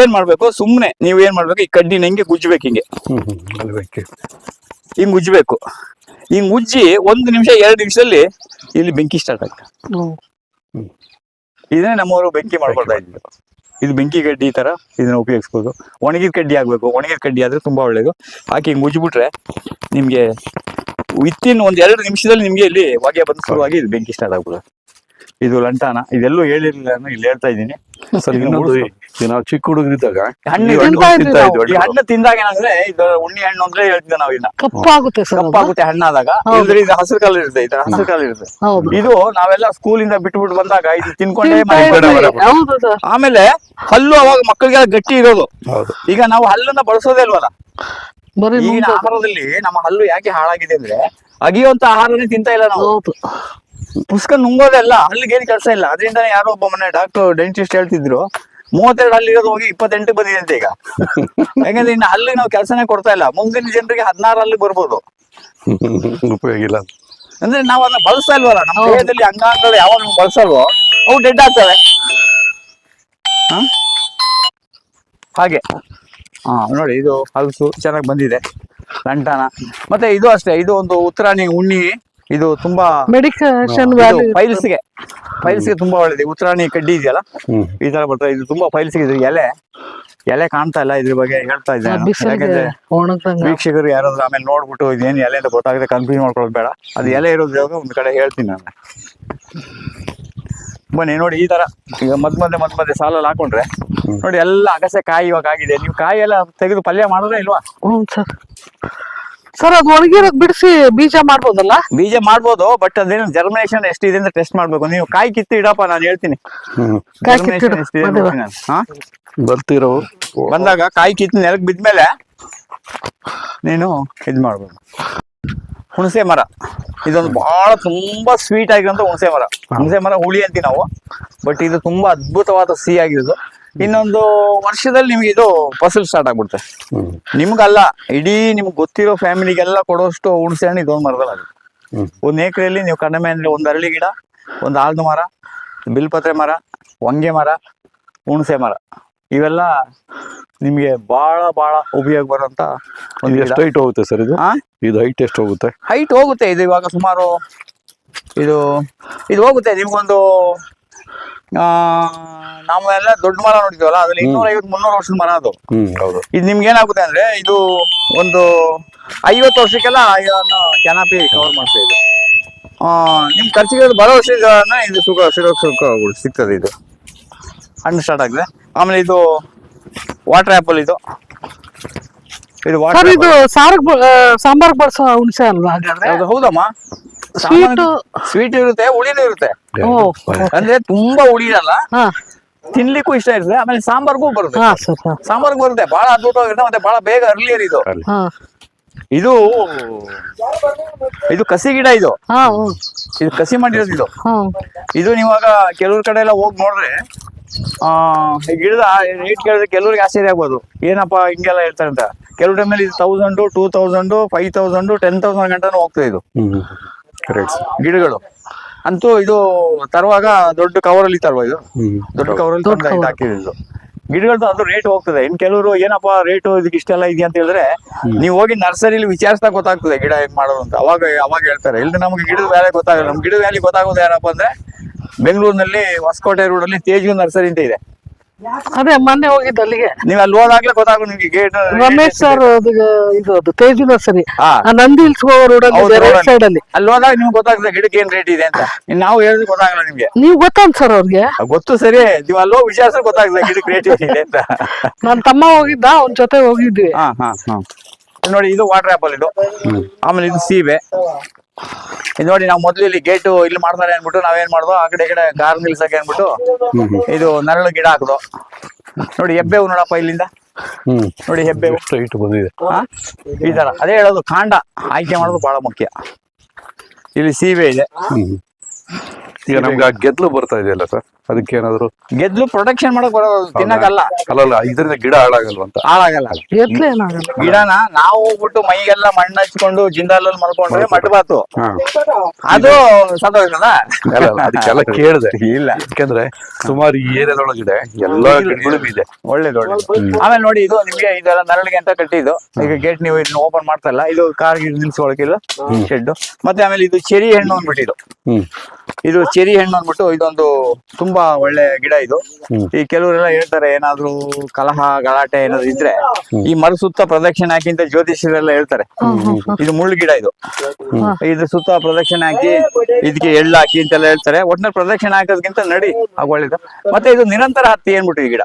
Speaker 2: ಏನ್ ಮಾಡ್ಬೇಕು? ಸುಮ್ನೆ ನೀವು ಏನ್ ಮಾಡ್ಬೇಕು? ಈ ಕಡ್ಡಿನ ಹಿಂಗೆ ಗುಜ್ಬೇಕು ಹಿಂಗೆ. ಹಿಂಗ್ ಉಜ್ಬೇಕು ಹಿಂಗ್ ಉಜ್ಜಿ ಒಂದು ನಿಮಿಷ ಎರಡು ನಿಮಿಷದಲ್ಲಿ ಇಲ್ಲಿ ಬೆಂಕಿ ಸ್ಟಾರ್ಟ್ ಆಗ್ತದೆ. ಇದನ್ನೇ ನಮ್ಮವರು ಬೆಂಕಿ ಮಾಡ್ಕೊಳ್ತಾ ಇದ್ರು ಇದು ಬೆಂಕಿ ಕಡ್ಡಿ ತರ ಇದನ್ನ ಉಪಯೋಗಿಸ್ಬೋದು. ಒಣಗಿದ ಕಡ್ಡಿ ಆಗ್ಬೇಕು. ಒಣಗಿದ ಕಡ್ಡಿ ಆದ್ರೆ ತುಂಬಾ ಒಳ್ಳೇದು. ಹಾಕಿ ಹಿಂಗ್ ಉಜ್ಬಿಟ್ರೆ ನಿಮ್ಗೆ ವಿತಿನ್ ಒಂದ್ ಎರಡು ನಿಮಿಷದಲ್ಲಿ ನಿಮ್ಗೆ ಇಲ್ಲಿ ಹೊಗೆ ಬಂದ ಶುರುವಾಗಿ ಇದು ಬೆಂಕಿ ಸ್ಟಾರ್ಟ್ ಆಗ್ಬೋದು ಇದು ಲಂಟಾನ ಇದೆಲ್ಲೂ ಹೇಳಿರ್ಲಿಲ್ಲ ನಾನು ಇಲ್ಲಿ ಹೇಳ್ತಾ ಇದ್ದೀನಿ.
Speaker 1: ಸರ್ ಇನ್ನೊಂದು ಈ ನಾವು ಚಿಕ್ಕ ಹುಡುಗರಿದ್ದಾಗ
Speaker 2: ಹಣ್ಣು
Speaker 3: ತಿಂತಾ ಇದ್ವಿ
Speaker 1: ತಿಂತಾ
Speaker 3: ನಾವು.
Speaker 1: ಇದ್ವಿ
Speaker 2: ಈ ಹಣ್ಣು ತಿಂದಾಗ ಏನಂದ್ರೆ ಇದು ಉಣ್ಣಿ ಹಣ್ಣು ಅಂದ್ರೆ ಹೇಳ್ತೀವಿ ನಾವು ಇನ್ನ
Speaker 3: ಕಪ್ಪಾಗುತ್ತೆ ಸರ್ ಅದು.
Speaker 2: ಕಪ್ಪಾಗುತ್ತೆ ಹಣ್ಣಾದಾಗ
Speaker 3: ಹೌದು.
Speaker 2: ಇಲ್ದ್ರೆ ಇದು ಹಸಿರು ಕಾಲ ಇರುತ್ತೆ ಇದ್ರ ಹಸಿರು ಕಲರ್ ಇರುತ್ತೆ
Speaker 3: ಹೌದು
Speaker 2: ಇದು ನಾವೆಲ್ಲ ಸ್ಕೂಲ್ ಇಂದ ಬಿಟ್ಬಿಟ್ಟು ಬಂದಾಗ ಇದು ತಿನ್ಕೊಂಡೇ
Speaker 3: ತಿಂತಾ
Speaker 2: ಮನೆಗ್
Speaker 3: ಇದ್ವಿ.
Speaker 2: ಬರೋದು.
Speaker 3: ಹೌದು ಸರ್
Speaker 2: ಆಮೇಲೆ ಹಲ್ಲು ಅವಾಗ ಮಕ್ಕಳಿಗೆ ಗಟ್ಟಿ ಇರೋದು
Speaker 1: ಹೌದು
Speaker 2: ಈಗ ನಾವು ಹಲ್ಲನ್ನ ಬಳಸೋದೇ ಇಲ್ವಲ್ಲ
Speaker 3: ಬರೀ
Speaker 2: ಈಗಿನ
Speaker 3: ನುಂಗೋದು.
Speaker 2: ಆಹಾರದಲ್ಲಿ ನಮ್ಮ ಹಲ್ಲು ಯಾಕೆ ಹಾಳಾಗಿದೆ ಅಂದ್ರೆ ಅಗಿಯುವಂತ ಆಹಾರನೇ ತಿಂತ ಇಲ್ಲ ನಾವು
Speaker 3: ಹೌದು
Speaker 2: ಪುಸ್ತಕ ನುಂಗೋದಲ್ಲ ಅಲ್ಲಿಗೆ ಏನ್ ಕೆಲಸ ಇಲ್ಲ. ಅದರಿಂದ ಯಾರೋ ಒಬ್ಬ ಮನೆ ಡಾಕ್ಟರ್ ಡೆಂಟಿಸ್ಟ್ ಹೇಳ್ತಿದ್ರು ಮೂವತ್ತೆರಡು ಅಲ್ಲಿ ಇರೋದು ಹೋಗಿ ಇಪ್ಪತ್ತೆಂಟು ಬಂದಿದೆ ಅಂತ ಈಗ. ಯಾಕಂದ್ರೆ ಇನ್ನು ಅಲ್ಲಿ ನಾವು ಕೆಲಸನೇ ಕೊಡ್ತಾ ಇಲ್ಲ. ಮುಂದಿನ ಜನರಿಗೆ ಹದಿನಾರು ಅಲ್ಲಿ ಬರ್ಬೋದು.
Speaker 1: ಉಪಯೋಗಿಲ್ಲ. ಉಪಯೋಗ ಇಲ್ಲ.
Speaker 2: ಅಂದ್ರೆ ನಾವು ಅದನ್ನ ಬಳಸ್ತಾ ಇಲ್ವಲ್ಲ? ನಮ್ಮ
Speaker 3: ಹೌದು.
Speaker 2: ದೇಹದಲ್ಲಿ ಅಂಗಾಂಗಗಳು ಯಾವಾಗ ನಾವು ಬಳಸಲ್ವೋ ಅವು ಡೆಡ್ ಆಗ್ತವೆ. ಹ? ಹಾಗೆ. ಹಾ ನೋಡಿ ಇದು ಹಲಸು ಚೆನ್ನಾಗಿ ಬಂದಿದೆ. ಲಂಟಾನ ಮತ್ತೆ ಇದು ಅಷ್ಟೇ ಇದು ಒಂದು ಉತ್ತರಾಣಿ ಉಣ್ಣಿ. ಇದು ತುಂಬಾ
Speaker 3: ಮೆಡಿಕೇಶನ್ಗೆ
Speaker 2: ಫೈಲ್ಸ್ಗೆ ತುಂಬಾ ಒಳ್ಳೇದು. ಉತ್ತರಾಣಿ ಕಡ್ಡಿ ಇದೆಯಲ್ಲ ಈ ತರ ಬರ್ತದೆ ಇದು. ತುಂಬಾ ಫೈಲ್ಸ್ಗೆ ಇದ್ರ ಎಲೆ ಎಲೆ ಕಾಣ್ತಾ ಇಲ್ಲ ಇದ್ರ ಬಗ್ಗೆ ಹೇಳ್ತಾ
Speaker 3: ಇದ್ದಾರೆ
Speaker 2: ಯಾಕಂದ್ರೆ ವೀಕ್ಷಕರು ಯಾರಾದ್ರೂ ಆಮೇಲೆ ನೋಡ್ಬಿಟ್ಟು ಇದೇನು ಎಲೆ ಅಂತ ಗೊತ್ತಾಗದೆ ಕನ್ಫ್ಯೂಸ್ ಮಾಡ್ಕೊಳ್ಳೋದು ಬೇಡ. ಅದು ಎಲೆ ಇರೋದು ಜಾಗ ಒಂದ್ ಕಡೆ ಹೇಳ್ತೀನಿ ನಾನು. ಬನ್ನಿ ನೋಡಿ ಈ ತರ. ಈಗ ಮದ್ ಮಧ್ಯೆ ಮದ್ ಮಧ್ಯೆ ಸಾಲಲ್ಲಿ ಹಾಕೊಂಡ್ರೆ ನೋಡಿ ಎಲ್ಲ ಅಗಸೆ ಕಾಯಿ ಇವಾಗ ಆಗಿದೆ. ನೀವು ಕಾಯಿ ಎಲ್ಲ ತೆಗೆದು ಪಲ್ಯ ಮಾಡಿದ್ರೆ ಇಲ್ವಾ?
Speaker 3: ಹ್ಞೂ ಸರ್. ಸರ್ ಅದು ಒಣಗಿರೋದ್ ಬಿಡಿಸಿ ಬೀಜ ಮಾಡ್ಬೋದಲ್ಲ?
Speaker 2: ಬೀಜ ಮಾಡ್ಬೋದು ಬಟ್ ಅದೇನು ಜರ್ಮಿನೇಷನ್ ಎಷ್ಟಿದೆ ಅಂತ ಟೆಸ್ಟ್ ಮಾಡ್ಬೇಕು. ನೀವು ಕಾಯಿ ಕಿತ್ತು ಇಡಪ್ಪ ನಾನು ಹೇಳ್ತೀನಿ. Germination
Speaker 3: ಬಂದಿದೆ.
Speaker 2: ಹಾ?
Speaker 1: ಬರ್ತಿರೋ?
Speaker 2: ಬಂದಾಗ ಕಾಯಿ ಕಿತ್ತು ನೆಲಕ್ ಬಿದ್ಮೇಲೆ ನೀನು ಇದ್ ಮಾಡ್ಬೋದು. ಹುಣಸೆ ಮರ. ಇದೊಂದು ಬಹಳ ತುಂಬಾ ಸ್ವೀಟ್ ಆಗಿರೋಂಥ ಹುಣಸೆ ಮರ. ಹುಣಸೆ ಮರ ಹುಳಿ ಅಂತೀವಿ ನಾವು ಬಟ್ ಇದು ತುಂಬಾ ಅದ್ಭುತವಾದ ಸಿಹಿ ಆಗಿರೋದು. ಇನ್ನೊಂದು ವರ್ಷದಲ್ಲಿ ನಿಮ್ಗೆ ಇದು ಫಸಲ್ ಸ್ಟಾರ್ಟ್ ಆಗ್ಬಿಡುತ್ತೆ. ನಿಮ್ಗಲ್ಲ ಇಡೀ ನಿಮ್ಗೆ ಗೊತ್ತಿರೋ ಫ್ಯಾಮಿಲಿಗೆಲ್ಲ ಕೊಡೋಷ್ಟು ಹುಣಸೆ ಹಣ್ಣು ಇದೊಂದು ಮರದಲ್ಲಿ ಒಂದ್ ಎಕರೆಯಲ್ಲಿ ನೀವು ಕಡಿಮೆ ಅಂದ್ರೆ ಒಂದು ಅರಳಿ ಗಿಡ ಒಂದ್ ಆಲ್ದು ಮರ ಬಿಲ್ಪತ್ರೆ ಮರ ಹೊಂಗೆ ಮರ ಹುಣಸೆ ಮರ. ಇವೆಲ್ಲ ನಿಮ್ಗೆ ಬಹಳ ಬಹಳ ಉಪಯೋಗ ಬರುವಂತ ಒಂದು
Speaker 1: ಎಷ್ಟು ಹೈಟ್ ಹೋಗುತ್ತೆ ಸರ್ ಇದು? ಇದು ಹೈಟ್ ಎಷ್ಟು ಹೋಗುತ್ತೆ?
Speaker 2: ಹೈಟ್ ಹೋಗುತ್ತೆ ಇದು ಇವಾಗ ಸುಮಾರು ಇದು ಇದು ಹೋಗುತ್ತೆ ನಿಮ್ಗೊಂದು ನಾವೆಲ್ಲ ದೊಡ್ಡ ಮರ ನೋಡಿದ್ವಲ್ಲ ಅದ್ರಲ್ಲಿ ಇನ್ನೂರ ಐವತ್ ಮುನ್ನೂರು ವರ್ಷದ ಮರ ಅದು.
Speaker 1: ಹ್ಮ್. ಹೌದು.
Speaker 2: ಇದು ನಿಮ್ಗೆ ಏನಾಗುತ್ತೆ ಅಂದ್ರೆ ಇದು ಒಂದು ಐವತ್ತು ವರ್ಷಕ್ಕೆಲ್ಲ ಕೆನಾಪಿ ಕವರ್ ಮಾಡ್ತಾ ಇದೆ. ಆ, ನಿಮ್ ಖರ್ಚಿಗೆ ಬರೋ ಇದು ಸುಖ ಸಿಗ್ತದೆ ಇದು. ಹಣ್ಣು ಸ್ಟಾರ್ಟ್ ಆಗಿದೆ. ಆಮೇಲೆ ಇದು ವಾಟರ್ ಆಪಲ್ ಇದು. ಇದು ವಾಟರ್
Speaker 3: ಇದು ಸಾಂಬಾರ್ ಬಳಸೋ ಹುಣಸೆ ಅಲ್ವಾ ಹಾಗಾದ್ರೆ?
Speaker 2: ಹೌದಮ್ಮ.
Speaker 3: ಸ್ವೀಟ್
Speaker 2: ಸ್ವೀಟ್ ಇರುತ್ತೆ ಹುಳಿನೂ ಇರುತ್ತೆ.
Speaker 3: ಓ
Speaker 2: ಅಂದ್ರೆ ತುಂಬಾ ಹುಳಿ ಇರಲ್ಲ
Speaker 3: ಹಾ.
Speaker 2: ತಿನ್ಲಿಕ್ಕೂ ಇಷ್ಟ ಇರುತ್ತೆ ಆಮೇಲೆ ಸಾಂಬಾರ್ಗೂ ಬರುತ್ತೆ.
Speaker 3: ಹಾ ಸರ್
Speaker 2: ಸಾಂಬಾರ್ಗೂ ಬರುತ್ತೆ ಬಹಳ ಅದ್ಭುತವಾಗಿರುತ್ತೆ ಮತ್ತೆ ಬಹಳ ಬೇಗ ಅರ್ಲಿಯರ್ ಇದು
Speaker 3: ಹಾ.
Speaker 2: ಇದು ಇದು ಕಸಿ ಗಿಡ ಇದು.
Speaker 3: ಹಾ
Speaker 2: ಇದು ಕಸಿ ಮಾಡಿರೋದು ಇದು. ಇದು ನೀವಾಗ ಕೆಲವ್ರ ಕಡೆ ಎಲ್ಲ ಹೋಗಿ ನೋಡ್ರೆ ಆ ಈ ಗಿಡದ ರೇಟ್ ಕೇಳಿದ್ರೆ ಕೆಲವ್ರಿಗೆ ಆಶ್ಚರ್ಯ ಆಗ್ಬೋದು. ಏನಪ್ಪ ಹಿಂಗೆಲ್ಲ ಹೇಳ್ತಾರೆ ಅಂತ. ಕೆಲವು ಟೈಮಲ್ಲಿ ಇದು thousand two thousand five thousand ten thousand ಗಂಟನೂ ಹೋಗ್ತದೆ ಇದು. ಗಿಡಗಳು. ಅಂತೂ ಇದು ತರುವಾಗ ದೊಡ್ಡ ಕವರಲ್ಲಿ ತರುವ ಇದು. ದೊಡ್ಡ ಕವರಲ್ಲಿ
Speaker 3: ಅಲ್ಲಿ
Speaker 2: ತಂದು. ಹಾಕಿದ್ದು ಗಿಡಗಳದ್ದು ಅದು ರೇಟ್ ಹೋಗ್ತದೆ. ಇನ್ ಕೆಲವರು ಏನಪ್ಪಾ ರೇಟ್ ಇದಕ್ಕೆ ಇಷ್ಟೆಲ್ಲ ಇದೆಯಾ ಅಂತ ಹೇಳಿದ್ರೆ ನೀವು ಹೋಗಿ ನರ್ಸರಿಲಿ ವಿಚಾರಿಸ್ತಾ ಗೊತ್ತಾಗ್ತದೆ ಗಿಡ ಹೆಂಗ್ ಮಾಡೋದು ಅಂತ. ಅವಾಗ ಅವಾಗ ಹೇಳ್ತಾರೆ. ಇಲ್ಲಿ ನಮ್ಗೆ ಗಿಡದ ವ್ಯಾಲೆ ಗೊತ್ತಾಗಲ್ಲ. ನಮ್ಗೆ ಗಿಡದ ವ್ಯಾಲಿ ಗೊತ್ತಾಗೋದು ಯಾರಪ್ಪ ಅಂದ್ರೆ ಬೆಂಗಳೂರಿನಲ್ಲಿ ಹೊಸಕೋಟೆ ರೋಡಲ್ಲಿ ತೇಜು ನರ್ಸರಿ ಅಂತ ಇದೆ.
Speaker 3: ಅದೇ ಮೊನ್ನೆ ಹೋಗಿದ್ದು ಅಲ್ಲಿಗೆ.
Speaker 2: ನೀವು ಅಲ್ಲಿ ಹೋದಾಗ್ಲೇ ಗೊತ್ತಾಗು ನಿಮ್ಗೆ ಗೇಟ್
Speaker 3: ರಮೇಶ್ ಸರ್ ಅದು ಇದು ಅದು ತೇಜು ನರ್ಸರಿ ಆ ನಂದಿ ಹಿಲ್ಸ್ ಹೋಗೋ ರೋಡ್ ಅಲ್ಲಿ ರೈಟ್ ಸೈಡ್ ಅಲ್ಲಿ.
Speaker 2: ಅಲ್ಲಿ ಹೋದಾಗ ನಿಮ್ಗೆ ಗೊತ್ತಾಗ್ತದೆ ಗಿಡಕ್ಕೆ ಏನ್ ರೇಟ್ ಇದೆ ಅಂತ. ನಾವು ಹೇಳಿದ್ರೆ ಗೊತ್ತಾಗಲ್ಲ ನಿಮ್ಗೆ.
Speaker 3: ನೀವು ಗೊತ್ತಂತ ಸರ್ ಅವ್ರಿಗೆ?
Speaker 2: ಗೊತ್ತು ಸರಿ. ನೀವು ಅಲ್ಲೋ ಹೋಗಿ ವಿಚಾರಿಸಿದ್ರೆ ಗೊತ್ತಾಗ್ತದೆ ಗಿಡಕ್ಕೆ ರೇಟ್ ಇದೆ ಅಂತ.
Speaker 3: ನನ್ ತಮ್ಮ ಹೋಗಿದ್ದ ಅವ್ನ ಜೊತೆ ಹೋಗಿದ್ವಿ.
Speaker 2: ನೋಡಿ ಇದು ವಾಟರ್ ಆಪಲ್ ಇದು. ಆಮೇಲೆ ಇದು ಸೀಬೆ. ಇದು ನೋಡಿ ನಾವು ಮೊದ್ಲು ಇಲ್ಲಿ ಗೇಟು ಇಲ್ಲಿ ಮಾಡ್ತಾರೆ ಅನ್ಬಿಟ್ಟು ನಾವೇನ್ ಮಾಡ್ದೋ ಆ ಕಡೆ ಕಡೆ ಕಾರ್ ನಿಲ್ಸಕ್ಕೆ ಅನ್ಬಿಟ್ಟು ಇದು ನರಳು ಗಿಡ ಹಾಕ್ದು ನೋಡಿ ಹೆಬ್ಬೇವು ನೋಡಪ್ಪ ಇಲ್ಲಿಂದ. ನೋಡಿ
Speaker 1: ಹೆಬ್ಬೆ ಇಟ್ಟು ಬಂದಿದೆ.
Speaker 2: ಈ ತರ. ಅದೇ ಹೇಳೋದು ಕಾಂಡ. ಆಯ್ಕೆ ಮಾಡೋದು ಬಹಳ ಮುಖ್ಯ. ಇಲ್ಲಿ ಸೀಬೆ ಇದೆ.
Speaker 1: ಈಗ ನಮ್ಗೆ ಆ ಗೆದ್ಲು ಬರ್ತಾ ಇದೆಯಲ್ಲ ಸರ್? ಅದಕ್ಕೆ ಏನಾದ್ರು
Speaker 2: ಗೆದ್ಲು ಪ್ರೊಟೆಕ್ಷನ್ ಮಾಡಕ್ ಬರೋದು ತಿನ್ನಕ್ಕಲ್ಲ.
Speaker 1: ಅಲ್ಲಲ್ಲ ಇದರಿಂದ ಗಿಡ ಹಾಳಾಗಲ್ವಂತ
Speaker 2: ಹಾಳಾಗಲ್ಲ.
Speaker 3: ಎತ್ಲೆ ಏನಾಗಲ್ಲ?
Speaker 2: ಗಿಡನ ನಾವು ಹೋಗ್ಬಿಟ್ಟು ಮೈಗೆಲ್ಲ ಮಣ್ಣು ಹಚ್ಕೊಂಡು ಜಿಂದಾಲಲ್ಲಿ ಮಲ್ಕೊಂಡ್ರೆ ಮಟ್ಬಾತು ಅದು ಸತ್ತೋಗ್ತದ
Speaker 1: ಅಲ್ಲ ಅಲ್ಲ, ಅದಕ್ಕೆಲ್ಲ ಕೇಳಿದೆ.
Speaker 2: ಇಲ್ಲ.
Speaker 1: ಯಾಕಂದ್ರೆ ಸುಮಾರು ಈ ಏರಿಯಾದೊಳಗಿದೆ ಎಲ್ಲಾ ಗಿಡಗಳು ಇದೆ.
Speaker 2: ಒಳ್ಳೇದು ಒಳ್ಳೆ ಆಮೇಲೆ ನೋಡಿ ಇದು ನಿಮ್ಗೆ ಇದೆಲ್ಲ ನರಳಿಗೆ ಅಂತ ಕಟ್ಟಿದ್ದು. ಈಗ ಗೇಟ್ ನೀವು ಇದನ್ನ ಓಪನ್ ಮಾಡ್ತಾ ಇಲ್ಲ ಇದು ಕಾರ್ ನಿಲ್ಸ್ಕೊಳಕಿಲ್ಲ ಶೆಡ್ ಮತ್ತೆ ಆಮೇಲೆ ಇದು ಚೆರಿ ಹಣ್ಣು ಅಂದ್ಬಿಟ್ಟಿದ್ದು ಇದು ಚೆರಿ ಹಣ್ಣು ಅಂದ್ಬಿಟ್ಟು ಇದೊಂದು ತುಂಬಾ ಒಳ್ಳೆ ಗಿಡ ಇದು. ಈ ಕೆಲವರೆಲ್ಲ ಹೇಳ್ತಾರೆ ಏನಾದ್ರು ಕಲಹ ಗಲಾಟೆ ಏನಾದ್ರು ಇದ್ರೆ ಈ ಮರ ಸುತ್ತ ಪ್ರದಕ್ಷಿಣೆ ಹಾಕಿ ಅಂತ ಜ್ಯೋತಿಷ್ಯರೆಲ್ಲ ಹೇಳ್ತಾರೆ. ಇದು ಮುಳ್ಳು ಗಿಡ ಇದು. ಇದ್ರ ಸುತ್ತ ಪ್ರದಕ್ಷಿಣೆ ಹಾಕಿ ಇದಕ್ಕೆ ಎಳ್ಳು ಹಾಕಿ ಅಂತೆಲ್ಲ ಹೇಳ್ತಾರೆ. ಒಟ್ನಲ್ಲಿ ಪ್ರದಕ್ಷಿಣೆ ಹಾಕೋದ್ಕಿಂತ ನಡಿ ಆಗ ಒಳ್ಳೇದು. ಮತ್ತೆ ಇದು ನಿರಂತರ ಹತ್ತಿ ಏನ್ಬಿಟ್ಟು ಈ ಗಿಡ?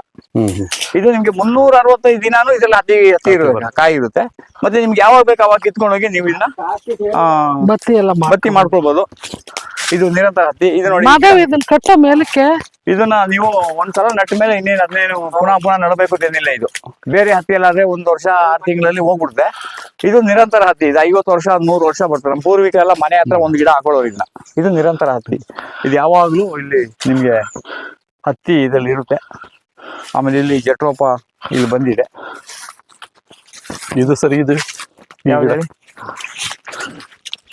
Speaker 2: ಇದು ನಿಮ್ಗೆ ಮುನ್ನೂರ ಅರವತ್ತೈದು ದಿನಾನು ಇದ್ರಲ್ಲಿ ಹತ್ತಿ ಹತ್ತಿ ಇರುತ್ತೆ ಕಾಯಿ ಇರುತ್ತೆ. ಮತ್ತೆ ನಿಮ್ಗೆ ಯಾವಾಗ ಬೇಕು ಅವಾಗ ಕಿತ್ಕೊಂಡೋಗಿ ನೀವು ಇದನ್ನ
Speaker 3: ಬತ್ತಿ
Speaker 2: ಮಾಡ್ಕೊಳ್ಬಹುದು ಇದು ನಿರಂತರ ಹತ್ತಿ ಇದು ನೋಡಿ.
Speaker 3: ಮಾದೇವ್ ಇದನ್ನ ಕಟ್ಟೋ ಮೇಲಕ್ಕೆ?
Speaker 2: ಇದನ್ನ ನೀವು ಒಂದ್ಸಲ ನಟ್ಟ ಮೇಲೆ ಇನ್ನೇನು ಅದನ್ನೇನು ಪುನಃ ಪುನಃ ನಡಬೇಕು ಏನಿಲ್ಲ ಇದು. ಬೇರೆ ಹತ್ತಿ ಎಲ್ಲ ಆದ್ರೆ ಒಂದ್ ವರ್ಷ ಆರು ತಿಂಗಳಲ್ಲಿ ಹೋಗ್ಬಿಡುತ್ತೆ. ಇದು ನಿರಂತರ ಹತ್ತಿ ಇದು ಐವತ್ತು ವರ್ಷ ನೂರು ವರ್ಷ ಬರ್ತಾರೆ ನಮ್ಮ ಪೂರ್ವಿಕ ಎಲ್ಲ ಮನೆ ಹತ್ರ ಒಂದ್ ಗಿಡ ಹಾಕೊಳ್ಳೋರು ಇದನ್ನ. ಇದು ನಿರಂತರ ಹತ್ತಿ. ಇದು ಯಾವಾಗ್ಲೂ ಇಲ್ಲಿ ನಿಮ್ಗೆ ಹತ್ತಿ ಇದ್ರಲ್ಲಿ ಇರುತ್ತೆ. ಆಮೇಲೆ ಇಲ್ಲಿ ಜಟ್ರೋಪ ಇಲ್ಲಿ ಬಂದಿದೆ.
Speaker 1: ಇದು ಸರಿ ಇದು?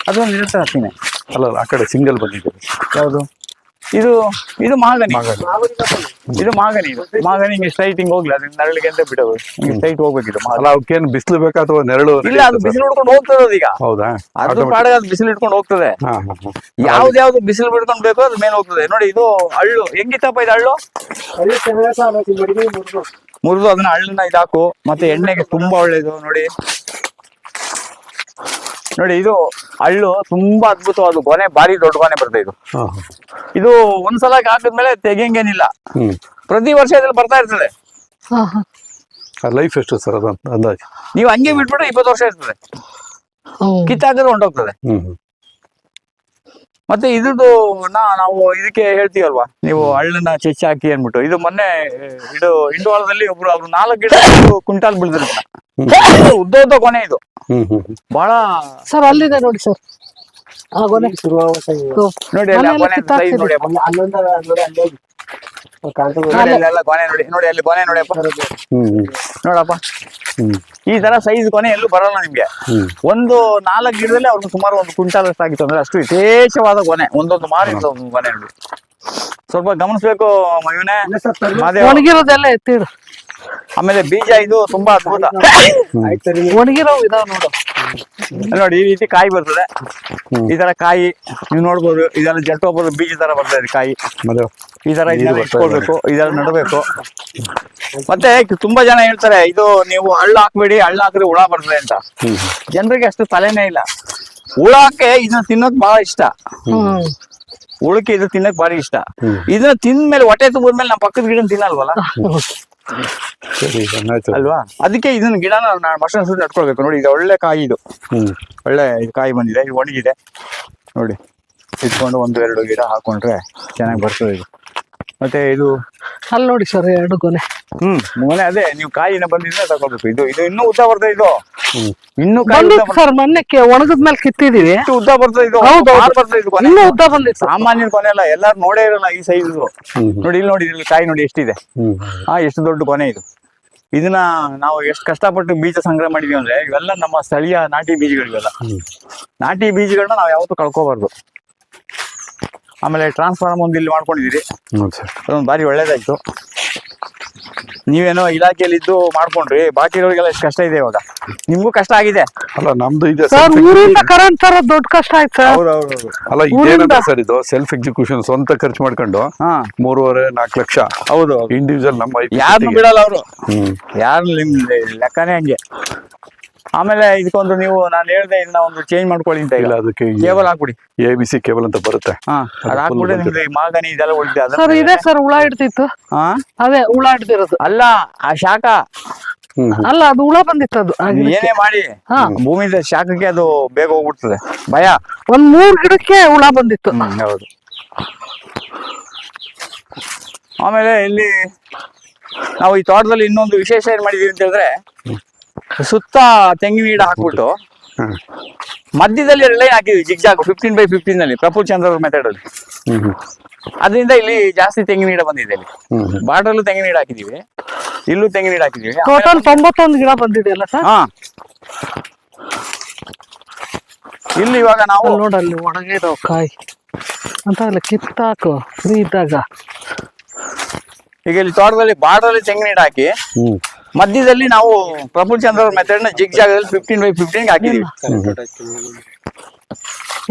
Speaker 1: ಈ
Speaker 2: ಯಾವ್ದು
Speaker 1: ಗಿಡ?
Speaker 2: ಹೇಳಿ? ಅದು ನಿರಂತರ ಹತ್ತಿನೇ.
Speaker 1: ಅಲ್ಲ ಅಲ್ಲ, ಆ ಕಡೆ ಸಿಂಗಲ್ ಬಂದಿದೆ.
Speaker 2: ಯಾವುದು? ಇದು ಇದು ಮಾಗನಿ ಇದು ಮಾಗನಿ ಇದು. ಮಾಗನಿ ಹಿಂಗೆ ಸ್ಟ್ರೈಟ್ ಹಿಂಗ್ ಹೋಗ್ಲಿ ಅದನ್ನ ನರಳಿಗೆ ಅಂತ ಬಿಡೋದು. ಹಿಂಗೆ ಸ್ಟ್ರೈಟ್ ಹೋಗ್ಬೇಕಿದು ಮಾಗನಿ.
Speaker 1: ಅಲ್ಲ ಅವಕ್ಕೇನು ಬಿಸಿಲು ಬೇಕಾ ಅಥವಾ ನೆರಳು
Speaker 2: ಇಲ್ಲ ಅದು ಬಿಸಿಲು ಹಿಡ್ಕೊಂಡು ಹೋಗ್ತದೆ ಅದೀಗ
Speaker 1: ಹೌದಾ?
Speaker 2: ಅದು
Speaker 1: ಪಾಡ
Speaker 2: ಪಾಡಿಗೆ ಅದು ಬಿಸಿಲು ಹಿಡ್ಕೊಂಡು ಹೋಗ್ತದೆ.
Speaker 1: ಹಾ ಹಾ ಹಾ.
Speaker 2: ಯಾವ್ದು ಯಾವ್ದು ಬಿಸಿಲು ಬಿಡ್ಕೊಂಡು ಬೇಕೋ ಅದ್ರ ಮೇಲೆ ಹೋಗ್ತದೆ. ನೋಡಿ ಇದು ಹಳ್ಳು. ಹೆಂಗಿತ್ತಪ್ಪ ಇದು ಹಳ್ಳು? ಮುರಿದು ಅದನ್ನ ಹಳ್ಳನ್ನ ಇದಾಕು. ಮತ್ತೆ ಎಣ್ಣೆಗೆ ತುಂಬಾ ಒಳ್ಳೇದು ನೋಡಿ. ನೋಡಿ ಇದು ಹಳ್ಳು ತುಂಬಾ ಅದ್ಭುತವಾದ ಗೊನೆ ಬಾರಿ ದೊಡ್ಡ ಗೊನೆ ಬರ್ತದೆ ಇದು. ಇದು ಒಂದ್ಸಲ ಹಾಕಿದ್ಮೇಲೆ ತೆಗಿಯಂಗೇನಿಲ್ಲ. ಪ್ರತಿ ವರ್ಷ ಇದ್ರಲ್ಲಿ ಬರ್ತಾ ಇರ್ತದೆ.
Speaker 1: ಲೈಫ್ ಎಷ್ಟು ಸರ್ ಅದು ಅಂದಾಜು?
Speaker 2: ನೀವು ಹಂಗೆ ಬಿಟ್ಬಿಟ್ರೆ ಇಪ್ಪತ್ತು ವರ್ಷ ಇರ್ತದೆ. ಕಿತ್ತಾಕಿದ್ರೆ ಹೊಂಟೋಗ್ತದೆ ಮತ್ತೆ ಇದ್ರದ್ದು ನಾ ನಾವು ಇದಕ್ಕೆ ಹೇಳ್ತೀವಲ್ವಾ? ನೀವು ಹಳ್ಳನ್ನ ಚೆಚ್ಚಿ ಹಾಕಿ ಅನ್ಬಿಟ್ಟು ಇದು ಮೊನ್ನೆ ಇದು ಇಂಡೋಳದಲ್ಲಿ ಒಬ್ರು ಅವ್ರು ನಾಲ್ಕು ಗಿಡ ಕುಂಟಾಲ್ ಬೆಳೆದ್ರು ಉದ್ದ ಉದ್ದ ಕೊನೆ ಇದು.
Speaker 1: ಹ್ಮ್
Speaker 2: ಬಹಳ
Speaker 3: ಸರ್ ಅಲ್ಲಿದೆ ನೋಡಿ ಸರ್. ಆ ಗೊನೆ.
Speaker 2: ನೋಡಿ ಎಲ್ಲ ಕೊನೆ size ನೋಡಿ ಅಪ್ಪ. ನೋಡಿ ಅಲ್ಲೆಲ್ಲ ಕೊನೆ ನೋಡಿ ನೋಡಿ ಅಲ್ಲಿ ಕೊನೆ ನೋಡಿ ಅಪ್ಪ.
Speaker 1: ಹ್ಮ್ ಹ್ಮ್.
Speaker 2: ನೋಡಪ್ಪ.
Speaker 1: ಹ್ಮ್.
Speaker 2: ಈ ತರ ಸೈಜ್ ಕೊನೆ ಎಲ್ಲೂ ಬರಲ್ಲ ನಿಮ್ಗೆ.
Speaker 1: ಹ್ಮ್.
Speaker 2: ಒಂದು ನಾಲ್ಕು ಗಿಡದಲ್ಲಿ ಅವ್ರಿಗೆ ಸುಮಾರು ಒಂದು ಕ್ವಿಂಟಾಲ್ ಅಷ್ಟು ಆಗಿತ್ತು ಅಂದ್ರೆ ಅಷ್ಟು ವಿಶೇಷವಾದ ಕೊನೆ ಒಂದೊಂದು ಮಾರಿ ಒಂದು ಕೊನೆ ನೋಡಿ. ಸ್ವಲ್ಪ ಗಮನಿಸ್ಬೇಕು ಮಯೂನೆ. ಮಾದೇವ
Speaker 3: ಒಣಗಿರೋದೆಲ್ಲ ಎತ್ತಿಡು.
Speaker 2: ಆಮೇಲೆ ಬೀಜ ಇದು ತುಂಬಾ ಅದ್ಭುತ.
Speaker 3: ಒಣಗಿರೋ ಇದಾವ ನೋಡು.
Speaker 2: ನೋಡಿ ಈ ರೀತಿ ಕಾಯಿ ಬರ್ತದೆ. ಈ ತರ ಕಾಯಿ ನೀವು ನೋಡ್ಬೋದು ಇದೆಲ್ಲ ಜಟ್ಟೋಗ್ಬೋದು ಬೀಜ ತರ ಬರ್ತದೆ ಕಾಯಿ. ಈ ತರ ಇಟ್ಕೊಳ್ಬೇಕು ಇದೆಲ್ಲ ನಡಬೇಕು. ಮತ್ತೆ ತುಂಬಾ ಜನ ಹೇಳ್ತಾರೆ ಇದು ನೀವು ಹಳ್ಳ ಹಾಕ್ಬೇಡಿ ಹಳ್ಳ ಹಾಕಿದ್ರೆ ಹುಳ ಬರ್ತದೆ ಅಂತ. ಜನರಿಗೆ ಅಷ್ಟು ತಲೆನೇ ಇಲ್ಲ. ಹುಳಕ್ಕೆ ಇದನ್ನ ತಿನ್ನೋಕ್ ಬಹಳ ಇಷ್ಟ.
Speaker 3: ಹ್ಮ್.
Speaker 2: ಹುಳಕ್ಕೆ ಇದು ತಿನ್ನಕ್ ಬಾರಿ ಇಷ್ಟ. ಇದನ್ನ ತಿಂದ್ಮೇಲೆ ಹೊಟ್ಟೆ ತುಂಬಿದ್ಮೇಲೆ ನಮ್ಮ ಪಕ್ಕದ ಗಿಡ ತಿನ್ನಲ್ವಲ್ಲ?
Speaker 1: ಸರಿ ಆಯ್ತು
Speaker 2: ಅಲ್ವಾ? ಅದಕ್ಕೆ ಇದನ್ನ ಗಿಡನ ಮಶ್ರೂಮ್ ಸುಟ್ಟು ನಟ್ಕೊಳ್ಬೇಕು ನೋಡಿ ಇದು ಒಳ್ಳೆ ಕಾಯಿ ಇದು.
Speaker 1: ಹ್ಮ್.
Speaker 2: ಒಳ್ಳೆ ಇದು ಕಾಯಿ ಬಂದಿದೆ. ಇದು ಒಣಗಿದೆ. ನೋಡಿ ಇಟ್ಕೊಂಡು ಒಂದು ಎರಡು ಗಿಡ ಹಾಕೊಂಡ್ರೆ ಚೆನ್ನಾಗಿ ಬರ್ತದೆ ಇದು. ಮತ್ತೆ ಇದು
Speaker 3: ಅಲ್ಲಿ ನೋಡಿ ಸರ್ ಎರಡು ಕೊನೆ
Speaker 2: ಹ್ಮ್ ಮೊನ್ನೆ ಅದೇ ನೀವು ಕಾಯಿನ ಬಂದಿದ್ರೆ ತಗೋಬೇಕು ಇದು ಇದು ಇನ್ನೂ ಉದ್ದ ಬರ್ತದೆ ಇದು?
Speaker 1: ಇನ್ನು
Speaker 2: ಇನ್ನೂ ಕಾಯಿ ಉದ್ದ
Speaker 3: ಬಂದಿತ್ತು ಸರ್ ಮೊನ್ನೆ ಒಣಗದ ಮೇಲೆ ಕಿತ್ತಿದೀವಿ.
Speaker 2: ಎಷ್ಟು ಉದ್ದ ಬರ್ತದೆ ಇದು?
Speaker 3: ಹೌದು, ಹೌದು.
Speaker 2: ಬಾಳ್ ಬರ್ತದೆ ಇದು ಕೊನೆ.
Speaker 3: ಇನ್ನೂ ಉದ್ದ ಬಂದಿತ್ತು.
Speaker 2: ಸಾಮಾನ್ಯ ಕೊನೆ ಅಲ್ಲ ಎಲ್ಲಾರು ನೋಡೇ ಇರಲ್ಲ ಈ ಸೈಜ್. ನೋಡಿ ಇಲ್ಲಿ ನೋಡಿ ಇಲ್ಲಿ ಕಾಯಿ ನೋಡಿ ಎಷ್ಟಿದೆ. ಹಾ ಎಷ್ಟು ದೊಡ್ಡ ಕೊನೆ ಇದು. ಇದನ್ನ ನಾವು ಎಷ್ಟು ಕಷ್ಟಪಟ್ಟು ಬೀಜ ಸಂಗ್ರಹ ಮಾಡಿದೀವಿ ಅಂದ್ರೆ ಇವೆಲ್ಲ ನಮ್ಮ ಸ್ಥಳೀಯ ನಾಟಿ
Speaker 1: ಬೀಜಗಳಿವೆಲ್ಲ.
Speaker 2: ನಾಟಿ ಬೀಜಗಳನ್ನ ನಾವು ಯಾವತ್ತೂ ಕಳ್ಕೋಬಾರ್ದು. ಆಮೇಲೆ ಟ್ರಾನ್ಸ್ಫಾರ್ಮ್ ಒಂದು ಇಲ್ಲಿ ಮಾಡ್ಕೊಂಡಿದ್ದೀರಿ
Speaker 1: ಸರ್.
Speaker 2: ಅದೊಂದು ಬಾರಿ ಒಳ್ಳೇದಾಯ್ತು. ನೀವೇನೋ ಇಲಾಖೆಯಲ್ಲಿದ್ದು ಮಾಡ್ಕೊಂಡ್ರಿ ಬಾಕಿ ಇರೋರಿಗೆಲ್ಲ ಎಷ್ಟು ಕಷ್ಟ ಇದೆ ಇವಾಗ. ನಿಮ್ಗೂ ಕಷ್ಟ ಆಗಿದೆ.
Speaker 1: ಅಲ್ಲ ನಮ್ದು ಇದೆ
Speaker 3: ಸರ್ ಊರಿಂದ ಕರೆಂಟ್ ತರ ದೊಡ್ಡ ಕಷ್ಟ ಆಯ್ತು ಸರ್.
Speaker 2: ಹೌದೌದು
Speaker 1: ಅಲ್ಲ ಇದೇನಂತ ಸರ್ ಇದು ಸೆಲ್ಫ್ ಎಕ್ಸಿಕ್ಯೂಷನ್ ಸ್ವಂತ ಖರ್ಚು ಮಾಡ್ಕೊಂಡು
Speaker 2: ಹಾ.
Speaker 1: ಮೂರುವರೆ ನಾಲ್ಕು ಲಕ್ಷ
Speaker 2: ಹೌದು.
Speaker 1: ಇಂಡಿವಿಜುವಲ್ ನಮ್ಮ ಯಾರು
Speaker 2: ಯಾರನ್ನು ಬಿಡಲ್ಲ ಅವರು. ಯಾರು ನಿಮ್ ಲೆಕ್ಕನೇ ಹಂಗೆ. ಆಮೇಲೆ ಇದಕ್ಕೊಂದು ನೀವು ನಾನು ಹೇಳ್ದೆ ಇದನ್ನ ಒಂದು ಚೇಂಜ್ ಮಾಡ್ಕೊಳ್ಳಿ ಅಂತ
Speaker 1: ಇಲ್ಲ ಅದಕ್ಕೆ
Speaker 2: ಕೇಬಲ್ ಹಾಕ್ಬಿಡಿ.
Speaker 1: ಎ ಬಿ ಸಿ ಕೇಬಲ್ ಅಂತ ಬರುತ್ತೆ.
Speaker 2: ಹಾ
Speaker 1: ಅದು
Speaker 2: ಹಾಕ್ಬಿಟ್ರೆ ಮಾಗನಿ ಇದೆಲ್ಲ ಉಳಿದಿದೆ.
Speaker 3: ಸರ್ ಇದೆ ಸರ್ ಹುಳ ಇಡ್ತಿತ್ತು
Speaker 2: ಹಾ?
Speaker 3: ಅದೇ ಹುಳ ಹಿಡ್ದಿರೋದು.
Speaker 2: ಅಲ್ಲ ಆ ಶಾಖ.
Speaker 3: ಅಲ್ಲ ಅದು ಹುಳ ಬಂದಿತ್ತು ಅದು.
Speaker 2: ಏನೇ ಮಾಡಿ
Speaker 3: ಹಾ.
Speaker 2: ಭೂಮಿ ಶಾಖಕ್ಕೆ ಅದು ಬೇಗ ಹೋಗ್ಬಿಡ್ತದೆ. ಭಯ.
Speaker 3: ಒಂದ್ ಮೂರ್ ಗಿಡಕ್ಕೆ ಹುಳ ಬಂದಿತ್ತು.
Speaker 2: ಹೌದು. ಆಮೇಲೆ ಇಲ್ಲಿ ನಾವು ಈ ತೋಟದಲ್ಲಿ ಇನ್ನೊಂದು ವಿಶೇಷ ಏನ್ ಮಾಡಿದೀವಿ ಅಂತ ಹೇಳಿದ್ರೆ ಸುತ್ತ ತೆಂಗಿನ ಗಿಡ ಹಾಕ್ಬಿಟ್ಟು ಮಧ್ಯದಲ್ಲಿ ಎರಡು ಲೈನ್ ಹಾಕಿದ್ವಿ ಜಿಗ್ಜಾಗ್ ಫಿಫ್ಟೀನ್ ಬೈ ಫಿಫ್ಟೀನ್ ಅಲ್ಲಿ ಪ್ರಫುಲ್ ಚಂದ್ರ ಮೆಥಡ್ ಅಲ್ಲಿ. ಅದರಿಂದ ಇಲ್ಲಿ ಜಾಸ್ತಿ ತೆಂಗಿನ ಗಿಡ ಬಂದಿದೆ ಇಲ್ಲಿ. ಬಾರ್ಡರ್ ತೆಂಗಿನ ಗಿಡ ಹಾಕಿದೀವಿ ಇಲ್ಲೂ ತೆಂಗಿನ ಗಿಡ ಹಾಕಿದೀವಿ.
Speaker 3: ಟೋಟಲ್ ತೊಂಬತ್ತೊಂದು ಗಿಡ ಬಂದಿದೆ ಅಲ್ಲ ಸರ್?
Speaker 2: ಹಾ. ಇಲ್ಲಿ ಇವಾಗ ನಾವು
Speaker 3: ಅಲ್ಲಿ ನೋಡಲ್ಲಿ ಒಣಗಿರೋ ಕಾಯಿ. ಅಂತ ಅಲ್ಲ ಕಿತ್ತಾಕು ಫ್ರೀ ಇದ್ದಾಗ.
Speaker 2: ಈಗ ಇಲ್ಲಿ ತೋಟದಲ್ಲಿ ಬಾರ್ಡರ್ಲ್ಲಿ ತೆಂಗಿನ ಗಿಡ ಹಾಕಿ ಮಧ್ಯದಲ್ಲಿ ನಾವು ಪ್ರಫುಲ್ ಚಂದ್ರ ಮೆಥಡ್ನ ಜಿಗ್ ಜಾಗದಲ್ಲಿ ಫಿಫ್ಟೀನ್ ಬೈ ಫಿಫ್ಟೀನ್ ಹಾಕಿದೀವಿ.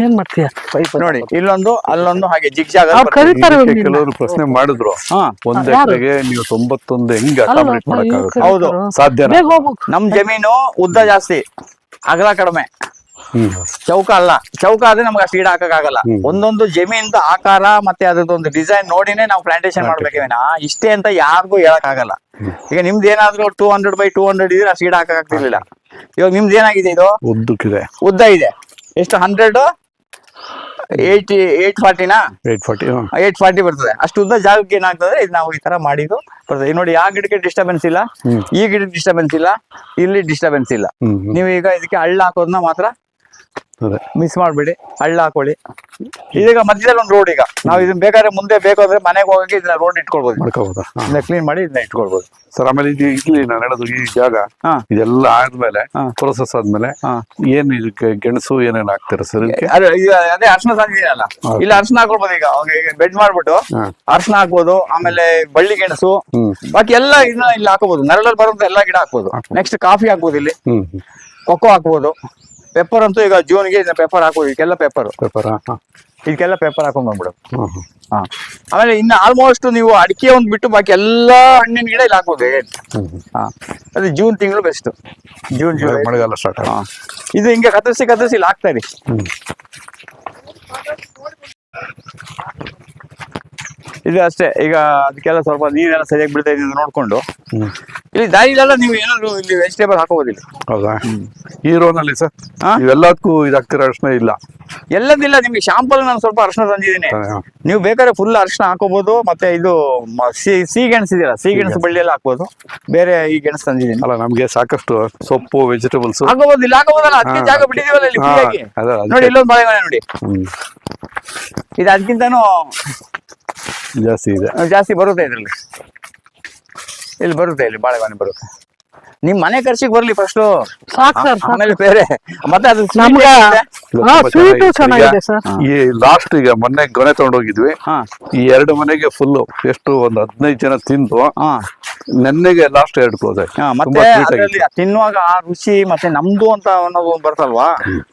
Speaker 3: ಏನ್ ಮಾಡ್ತೀಯ? ಪೈಪ್
Speaker 2: ನೋಡಿ ಇಲ್ಲೊಂದು ಅಲ್ಲೊಂದು ಹಾಗೆ ಜಿಗ್ ಜಾಗ
Speaker 3: ಅವ್ರು ಕರೀತಾರೆ.
Speaker 1: ಕೆಲವರು ಪ್ರಶ್ನೆ ಮಾಡಿದ್ರು.
Speaker 2: ಹಾ.
Speaker 1: ಒಂದ್
Speaker 3: ಯಾರು?
Speaker 1: ಎಕರೆಗೆ ನೀವು ತೊಂಬತ್ತೊಂದು ಹೆಂಗ್ ಅಕಾಮಿಡೇಟ್ ಮಾಡಕ್ಕಾಗುತ್ತೆ?
Speaker 2: ಹೌದು.
Speaker 1: ಸಾಧ್ಯ
Speaker 3: ಬೇಗ ಹೋಗ್ಬೇಕು.
Speaker 2: ನಮ್ ಜಮೀನು ಉದ್ದ ಜಾಸ್ತಿ ಅಗಲ ಕಡಿಮೆ. ಚೌಕ ಅಲ್ಲ. ಚೌಕ ಆದ್ರೆ ನಮ್ಗೆ ಅಷ್ಟು ಗಿಡ ಹಾಕಕ್ಕಾಗಲ್ಲ. ಒಂದೊಂದು ಜಮೀನ್ದು ಆಕಾರ ಮತ್ತೆ ಅದ್ರದ್ದೊಂದು ಡಿಸೈನ್ ನೋಡಿನೇ ನಾವು ಪ್ಲಾಂಟೇಶನ್ ಮಾಡ್ಬೇಕೇನ ಇಷ್ಟೇ ಅಂತ ಯಾರಿಗೂ ಹೇಳಕ್ ಆಗಲ್ಲ ಈಗ ನಿಮ್ದು ಏನಾದ್ರು two hundred by two hundred ಇದ್ರೆ ಅಷ್ಟು ಗಿಡ ಹಾಕಕ್ಕಾಗ್ತಿರ್ಲಿಲ್ಲ. ಇವಾಗ ನಿಮ್ದು ಏನಾಗಿದೆ ಇದು?
Speaker 1: ಉದ್ದಕ್ಕಿದೆ.
Speaker 2: ಉದ್ದ ಇದೆ. ಎಷ್ಟು? ಹಂಡ್ರೆಡ್ ಏಯ್ಟಿ ಏಯ್ಟ್ ಫಾರ್ಟಿನಾ
Speaker 1: ಏಟ್ ಫಾರ್ಟಿ
Speaker 2: ಏಟ್ ಫಾರ್ಟಿ ಬರ್ತದೆ. ಅಷ್ಟು ಉದ್ದ ಜಾಗಕ್ಕೆ ಏನಾಗ್ತದೆ? ಇದು ನಾವು ಈ ತರ ಮಾಡಿದ್ದು ಬರ್ತದೆ. ನೋಡಿ ಆ ಗಿಡಕ್ಕೆ ಡಿಸ್ಟರ್ಬೆನ್ಸ್ ಇಲ್ಲ. ಈ ಗಿಡಕ್ಕೆ ಡಿಸ್ಟರ್ಬೆನ್ಸ್ ಇಲ್ಲ. ಇಲ್ಲಿ ಡಿಸ್ಟರ್ಬೆನ್ಸ್ ಇಲ್ಲ. ನೀವು ಈಗ ಇದಕ್ಕೆ ಹಳ್ಳ ಹಾಕೋದನ್ನ ಮಾತ್ರ ಮಿಸ್ ಮಾಡ್ಬೇಡಿ ಹಳ್ಳ ಹಾಕೊಳ್ಳಿ. ಇದೀಗ ಮಧ್ಯದಲ್ಲಿ ಒಂದು ರೋಡ್ ಈಗ. ನಾವು ಇದನ್ನ ಬೇಕಾದ್ರೆ ಮುಂದೆ ಬೇಕಾದ್ರೆ ಮನೆಗೆ ಹೋಗಕ್ಕೆ ಇದನ್ನ ರೋಡ್ ಇಟ್ಕೊಳ್ಬೋದು.
Speaker 1: ಮಾಡ್ಕೋಬೋದಾ?
Speaker 2: ಇದನ್ನ ಕ್ಲೀನ್ ಮಾಡಿ ಇದನ್ನ ಇಟ್ಕೊಳ್ಬೋದು.
Speaker 1: ಸರ್ ಆಮೇಲೆ ಇದು ಇಲ್ಲಿ ನಾನು ಹೇಳೋದು ಈ ಜಾಗ. ಇದೆಲ್ಲ ಆದ್ಮೇಲೆ. ಪ್ರೊಸೆಸ್ ಆದ್ಮೇಲೆ. ಏನ್ ಇದಕ್ಕೆ ಗೆಣಸು ಏನೇನ್ ಹಾಕ್ತಾರೆ ಸರ್
Speaker 2: ಅದೇ ಅದೇ ಅರ್ಶನ ತಂದಿದೆಯಲ್ಲ ಇಲ್ಲ ಅರ್ಶನ ಹಾಕೊಳ್ಬೋದು ಈಗ. ಬೆಡ್ ಮಾಡ್ಬಿಟ್ಟು. ಅರ್ಶನ ಹಾಕ್ಬೋದು ಆಮೇಲೆ ಬಳ್ಳಿ ಗೆಣಸು. ಬಾಕಿ ಎಲ್ಲ ಇದನ್ನ ಇಲ್ಲಿ ಹಾಕೋಬಹುದು ನೆರಳಲ್ಲಿ ಬರೋದು ಎಲ್ಲಾ ಗಿಡ ಹಾಕ್ಬೋದು. ನೆಕ್ಸ್ಟ್ ಕಾಫಿ ಹಾಕ್ಬೋದು ಇಲ್ಲಿ. ಕೊಕ್ಕೋ ಹಾಕ್ಬೋದು. ಪೆಪ್ಪರ್ ಅಂತೂ ಈಗ ಜೂನ್ಗೆ ಇದನ್ನ ಪೇಪರ್ ಹಾಕೋ ಇದಕ್ಕೆಲ್ಲ ಪೆಪ್ಪರ್
Speaker 1: ಪೇಪರ್ ಹಾ
Speaker 2: ಇದಕ್ಕೆಲ್ಲ ಪೇಪರ್ ಹಾಕೊಂಡ್ ಬಂದ್ಬಿಡು.
Speaker 1: ಹಾ.
Speaker 2: ಆಮೇಲೆ ಇನ್ನು ಆಲ್ಮೋಸ್ಟ್ ನೀವು ಅಡಿಕೆ ಒಂದ್ ಬಿಟ್ಟು ಬಾಕಿ ಎಲ್ಲಾ ಹಣ್ಣಿನ ಗಿಡ ಇಲ್ಲಿ ಹಾಕ್ಬೋದು. ಹಾ. ಅದು ಜೂನ್ ತಿಂಗಳು ಬೆಸ್ಟ್ ಜೂನ್ ಜುಲೈ.
Speaker 1: ಮಳೆಗಾಲ ಸ್ಟಾರ್ಟ್
Speaker 2: ಇದು ಹಿಂಗೆ ಕತ್ತರಿಸಿ ಕತ್ತರಿಸಿ ಇಲ್ಲಿ ಹಾಕ್ತಾ ಇರಿ. ಇದು ಅಷ್ಟೇ. ಈಗ ಅದಕ್ಕೆಲ್ಲ ಸ್ವಲ್ಪ ನೀರೆಲ್ಲ ಸರಿಯಾಗಿ ಬಿಡ್ತಾ ಇದೆ ನೋಡ್ಕೊಂಡು. ಇಲ್ಲಿ ದಾರಿಲೆಲ್ಲ ನೀವು ಏನಾದ್ರು ಇಲ್ಲಿ ವೆಜಿಟೇಬಲ್ ಹಾಕೋಬೋದಿಲ್ಲ.
Speaker 1: ಹೌದಾ? ಈ ರೋನಲ್ಲಿ ಸರ್?
Speaker 2: ಹಾ?
Speaker 1: ಇವೆಲ್ಲದಕ್ಕೂ ಇದಾಗ್ತಿರೋ ಅರ್ಶನ ಇಲ್ಲ.
Speaker 2: ಎಲ್ಲದಿಲ್ಲ ನಿಮ್ಗೆ ಶಾಂಪಲ್ ನಾನು ಸ್ವಲ್ಪ ಅರ್ಶನ ತಂದಿದ್ದೀನಿ. ನೀವು ಬೇಕಾದ್ರೆ ಫುಲ್ ಅರ್ಶನ ಹಾಕೋಬಹುದು ಮತ್ತೆ ಇದು ಮ- ಸಿ- ಸಿಹಿ ಗೆಣಸ್ ಇದೆಯಲ್ಲ ಸಿಹಿ ಗೆಣಸು ಬಳ್ಳಿ ಎಲ್ಲ ಹಾಕ್ಬೋದು. ಬೇರೆ ಈ ಗೆಣಸು ತಂದಿದ್ದೀನಿ.
Speaker 1: ಅಲ್ಲ ನಮ್ಗೆ ಸಾಕಷ್ಟು ಸೊಪ್ಪು ವೆಜಿಟೇಬಲ್ಸ್
Speaker 2: ಹಾಕೋಬಹುದು ಇಲ್ಲಿ ಹಾಕೋಬೋದಲ್ಲ ಅದಕ್ಕೆ. ಜಾಗ ಬಿಟ್ಟಿದೀವಲ್ಲ ಇಲ್ಲಿ ನೋಡಿ ಇಲ್ಲೊಂದು ಬಾಳೆಗೊನೆ ನೋಡಿ. ಇದು ಅದಕ್ಕಿಂತನೂ
Speaker 1: ಜಾಸ್ತಿ ಇದೆ.
Speaker 2: ಜಾಸ್ತಿ ಬರುತ್ತೆ ಇದ್ರಲ್ಲಿ. ಇಲ್ಲಿ ಬರುತ್ತೆ ಇಲ್ಲಿ ಬಾಳೆಗೊನೆ ಬರುತ್ತೆ. ನಿಮ್ ಮನೆ ಖರ್ಚಿಗೆ ಬರ್ಲಿ ಫಸ್ಟ್
Speaker 3: ಸಾಕ್ ಸರ್
Speaker 2: ಆಮೇಲೆ ಬೇರೆ. ಮತ್ತೆ ಅದು sweet
Speaker 3: ನಮ್ಗ
Speaker 2: ಏನಿದೆ?
Speaker 3: ಹಾ ಸ್ವೀಟು
Speaker 1: ಚೆನ್ನಾಗಿದೆ.
Speaker 3: ಸರ್
Speaker 1: ಈ ಲಾಸ್ಟ್ ಈಗ ಮೊನ್ನೆ ಗೊನೆ ತಗೊಂಡೋಗಿದ್ವಿ.
Speaker 2: ಹಾ.
Speaker 1: ಈ ಎರಡು ಮನೆಗೆ ಫುಲ್ ಎಷ್ಟು ಒಂದ್ ಹದಿನೈದು ಜನ ತಿಂದು
Speaker 2: ಹಾ.
Speaker 1: ನೆನ್ನೆಗೆ ಲಾಸ್ಟ್ ಎರಡು ಕ್ಲೋಸ್ ಆಯ್ತು.
Speaker 2: ಹಾ,
Speaker 1: ತುಂಬಾ
Speaker 2: ಮತ್ತೆ
Speaker 1: sweet
Speaker 2: ಅದರಲ್ಲಿ
Speaker 1: ಆಗಿತ್ತು.
Speaker 2: ತಿನ್ನುವಾಗ ಆ ರುಚಿ ಮತ್ತೆ ನಮ್ದು ಅಂತ ಅನ್ನೋದು ಒಂದು ಬರ್ತಲ್ವಾ?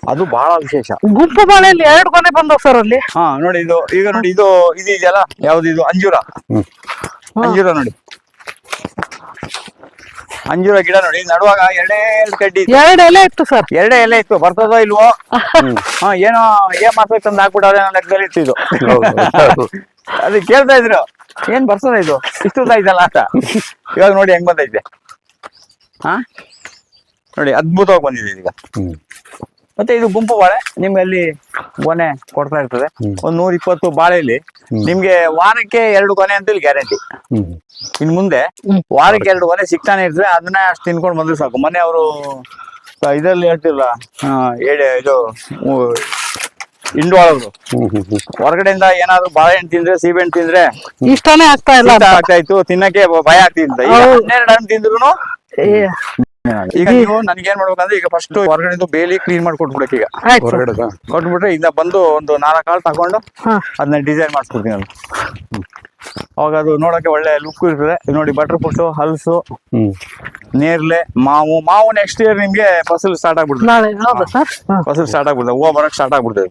Speaker 2: ಅದು ಬಹಳ ವಿಶೇಷ.
Speaker 3: ಗುಂಪು ಬಾಳೆಯಲ್ಲಿ ಎರಡು ಕೊನೆ ಬಂದವ್ ಸರ್ ಅಲ್ಲಿ.
Speaker 2: ಹಾ ನೋಡಿ ಇದು ಈಗ ನೋಡಿ ಇದು ಇದು ಇದೆಯಲ್ಲ? ಯಾವ್ದು ಇದು? ಅಂಜೂರ. ಅಂಜೂರ ನೋಡಿ. ಅಂಜೂರ ಗಿಡ ನೋಡಿ ನಡುವಾಗ ಎರಡೇ ಎರಡು ಕಡ್ಡಿ ಇತ್ತು.
Speaker 3: ಎರಡು ಎಲೆ ಇತ್ತು ಸರ್.
Speaker 2: ಎರಡೇ ಎಲೆ ಇತ್ತು ಬರ್ತದೋ ಇಲ್ವೋ? ಹಾ ಏನೋ ಏನ್ ಮಾಡ್ಬೇಕು ತಂದು ಹಾಕ್ಬಿಟ್ಟು ನನ್ನ ಲೆಕ್ಕದಲ್ಲಿ ಇತ್ತು ಇದು. ಅದು ಕೇಳ್ತಾ ಇದ್ರು ಏನ್ ಬರ್ತದ ಇದು? ಇಷ್ಟು ಇದಲ್ಲ ಐತಲ್ಲ ಅಂತ. ಇವಾಗ ನೋಡಿ ಹೆಂಗ್ ಬಂದೈತೆ. ಹಾ? ನೋಡಿ ಅದ್ಭುತವಾಗಿ ಬಂದಿದೆ ಈಗ.
Speaker 1: ಹ್ಮ್.
Speaker 2: ಮತ್ತೆ ಇದು ಗುಂಪು ಬಾಳೆ ನಿಮ್ಗೆ ಅಲ್ಲಿ ಗೊನೆ ಕೊಡ್ತಾ ಇರ್ತದೆ. ಒಂದ್ ನೂರ ಇಪ್ಪತ್ತು ಬಾಳೆಲಿ ನಿಮ್ಗೆ ವಾರಕ್ಕೆ ಎರಡು ಕೊನೆ ಅಂತ ಇಲ್ಲಿ ಗ್ಯಾರಂಟಿ. ಇನ್ ಮುಂದೆ ವಾರಕ್ಕೆ ಎರಡು ಕೊನೆ ಸಿಗ್ತಾನೆ ಇರ್ತದೆ ಅದನ್ನ ಅಷ್ಟು ತಿನ್ಕೊಂಡು ಬಂದ್ರೆ ಸಾಕು. ಮೊನ್ನೆ ಅವರು ಇದ್ರಲ್ಲಿ ಹೇಳ್ತಿರಲ್ಲ ಇದು
Speaker 1: ಹ್ಮ್
Speaker 2: ಹೊರಗಡೆಯಿಂದ ಏನಾದ್ರು ಬಾಳೆಹಣ್ಣು ತಿಂದ್ರೆ ಸೀಬೆಹಣ್ಣು ತಿಂದ್ರೆ
Speaker 3: ಇಷ್ಟನೇ ಆಗ್ತಾ ಇಲ್ಲ
Speaker 2: ಆಗ್ತಾ ಇತ್ತು ತಿನ್ನಕ್ಕೆ ಭಯ ಆಗ್ತಿದ್ದ. ಹನ್ನೆರಡು ಹಣ್ಣು ತಿಂದ್ರು ಈಗ ನೀವು ನನ್ಗೆ ಏನ್ ಮಾಡ್ಬೇಕಂದ್ರೆ ಈಗ ಫಸ್ಟ್ ಹೊರಗಡೆ ಬೇಲಿ ಕ್ಲೀನ್ ಮಾಡಿ ಕೊಟ್ಬಿಡಕ್ಕೆ ಈಗ.
Speaker 3: ಆಯ್ತು. ಸರ್.
Speaker 1: ಹೊರಗಡೆದ.
Speaker 2: ಕೊಟ್ಬಿಟ್ರೆ ಇಂದ ಬಂದು ಒಂದು ನಾಲ್ಕು ಕಾಳು ತಗೊಂಡು
Speaker 3: ಹಾ.
Speaker 2: ಅದನ್ನ ಡಿಸೈನ್ ಮಾಡಿಸ್ಕೊಡ್ತೀನಿ ಅದು ಅವಾಗ ಅದು ನೋಡಕ್ಕೆ ಒಳ್ಳೆ ಲುಕ್ ಇರ್ತದೆ. ಇದು ನೋಡಿ ಬಟರ್ ಪುಟ್ಟು ಹಲಸು
Speaker 1: ಹ್ಮ್.
Speaker 2: ನೇರ್ಲೆ ಮಾವು. ಮಾವು ನೆಕ್ಸ್ಟ್ ಇಯರ್ ನಿಮ್ಗೆ ಫಸಲ್ ಸ್ಟಾರ್ಟ್ ಆಗ್ಬಿಡ್ತದೆ.
Speaker 3: ಫಸಲ್ ಹೌದಾ ಸರ್? ಹಾ.
Speaker 2: ಫಸಲು ಸ್ಟಾರ್ಟ್ ಆಗ್ಬಿಡ್ತದೆ. ಹೂವು ಬರಕ್ ಸ್ಟಾರ್ಟ್ ಆಗ್ಬಿಡ್ತದೆ.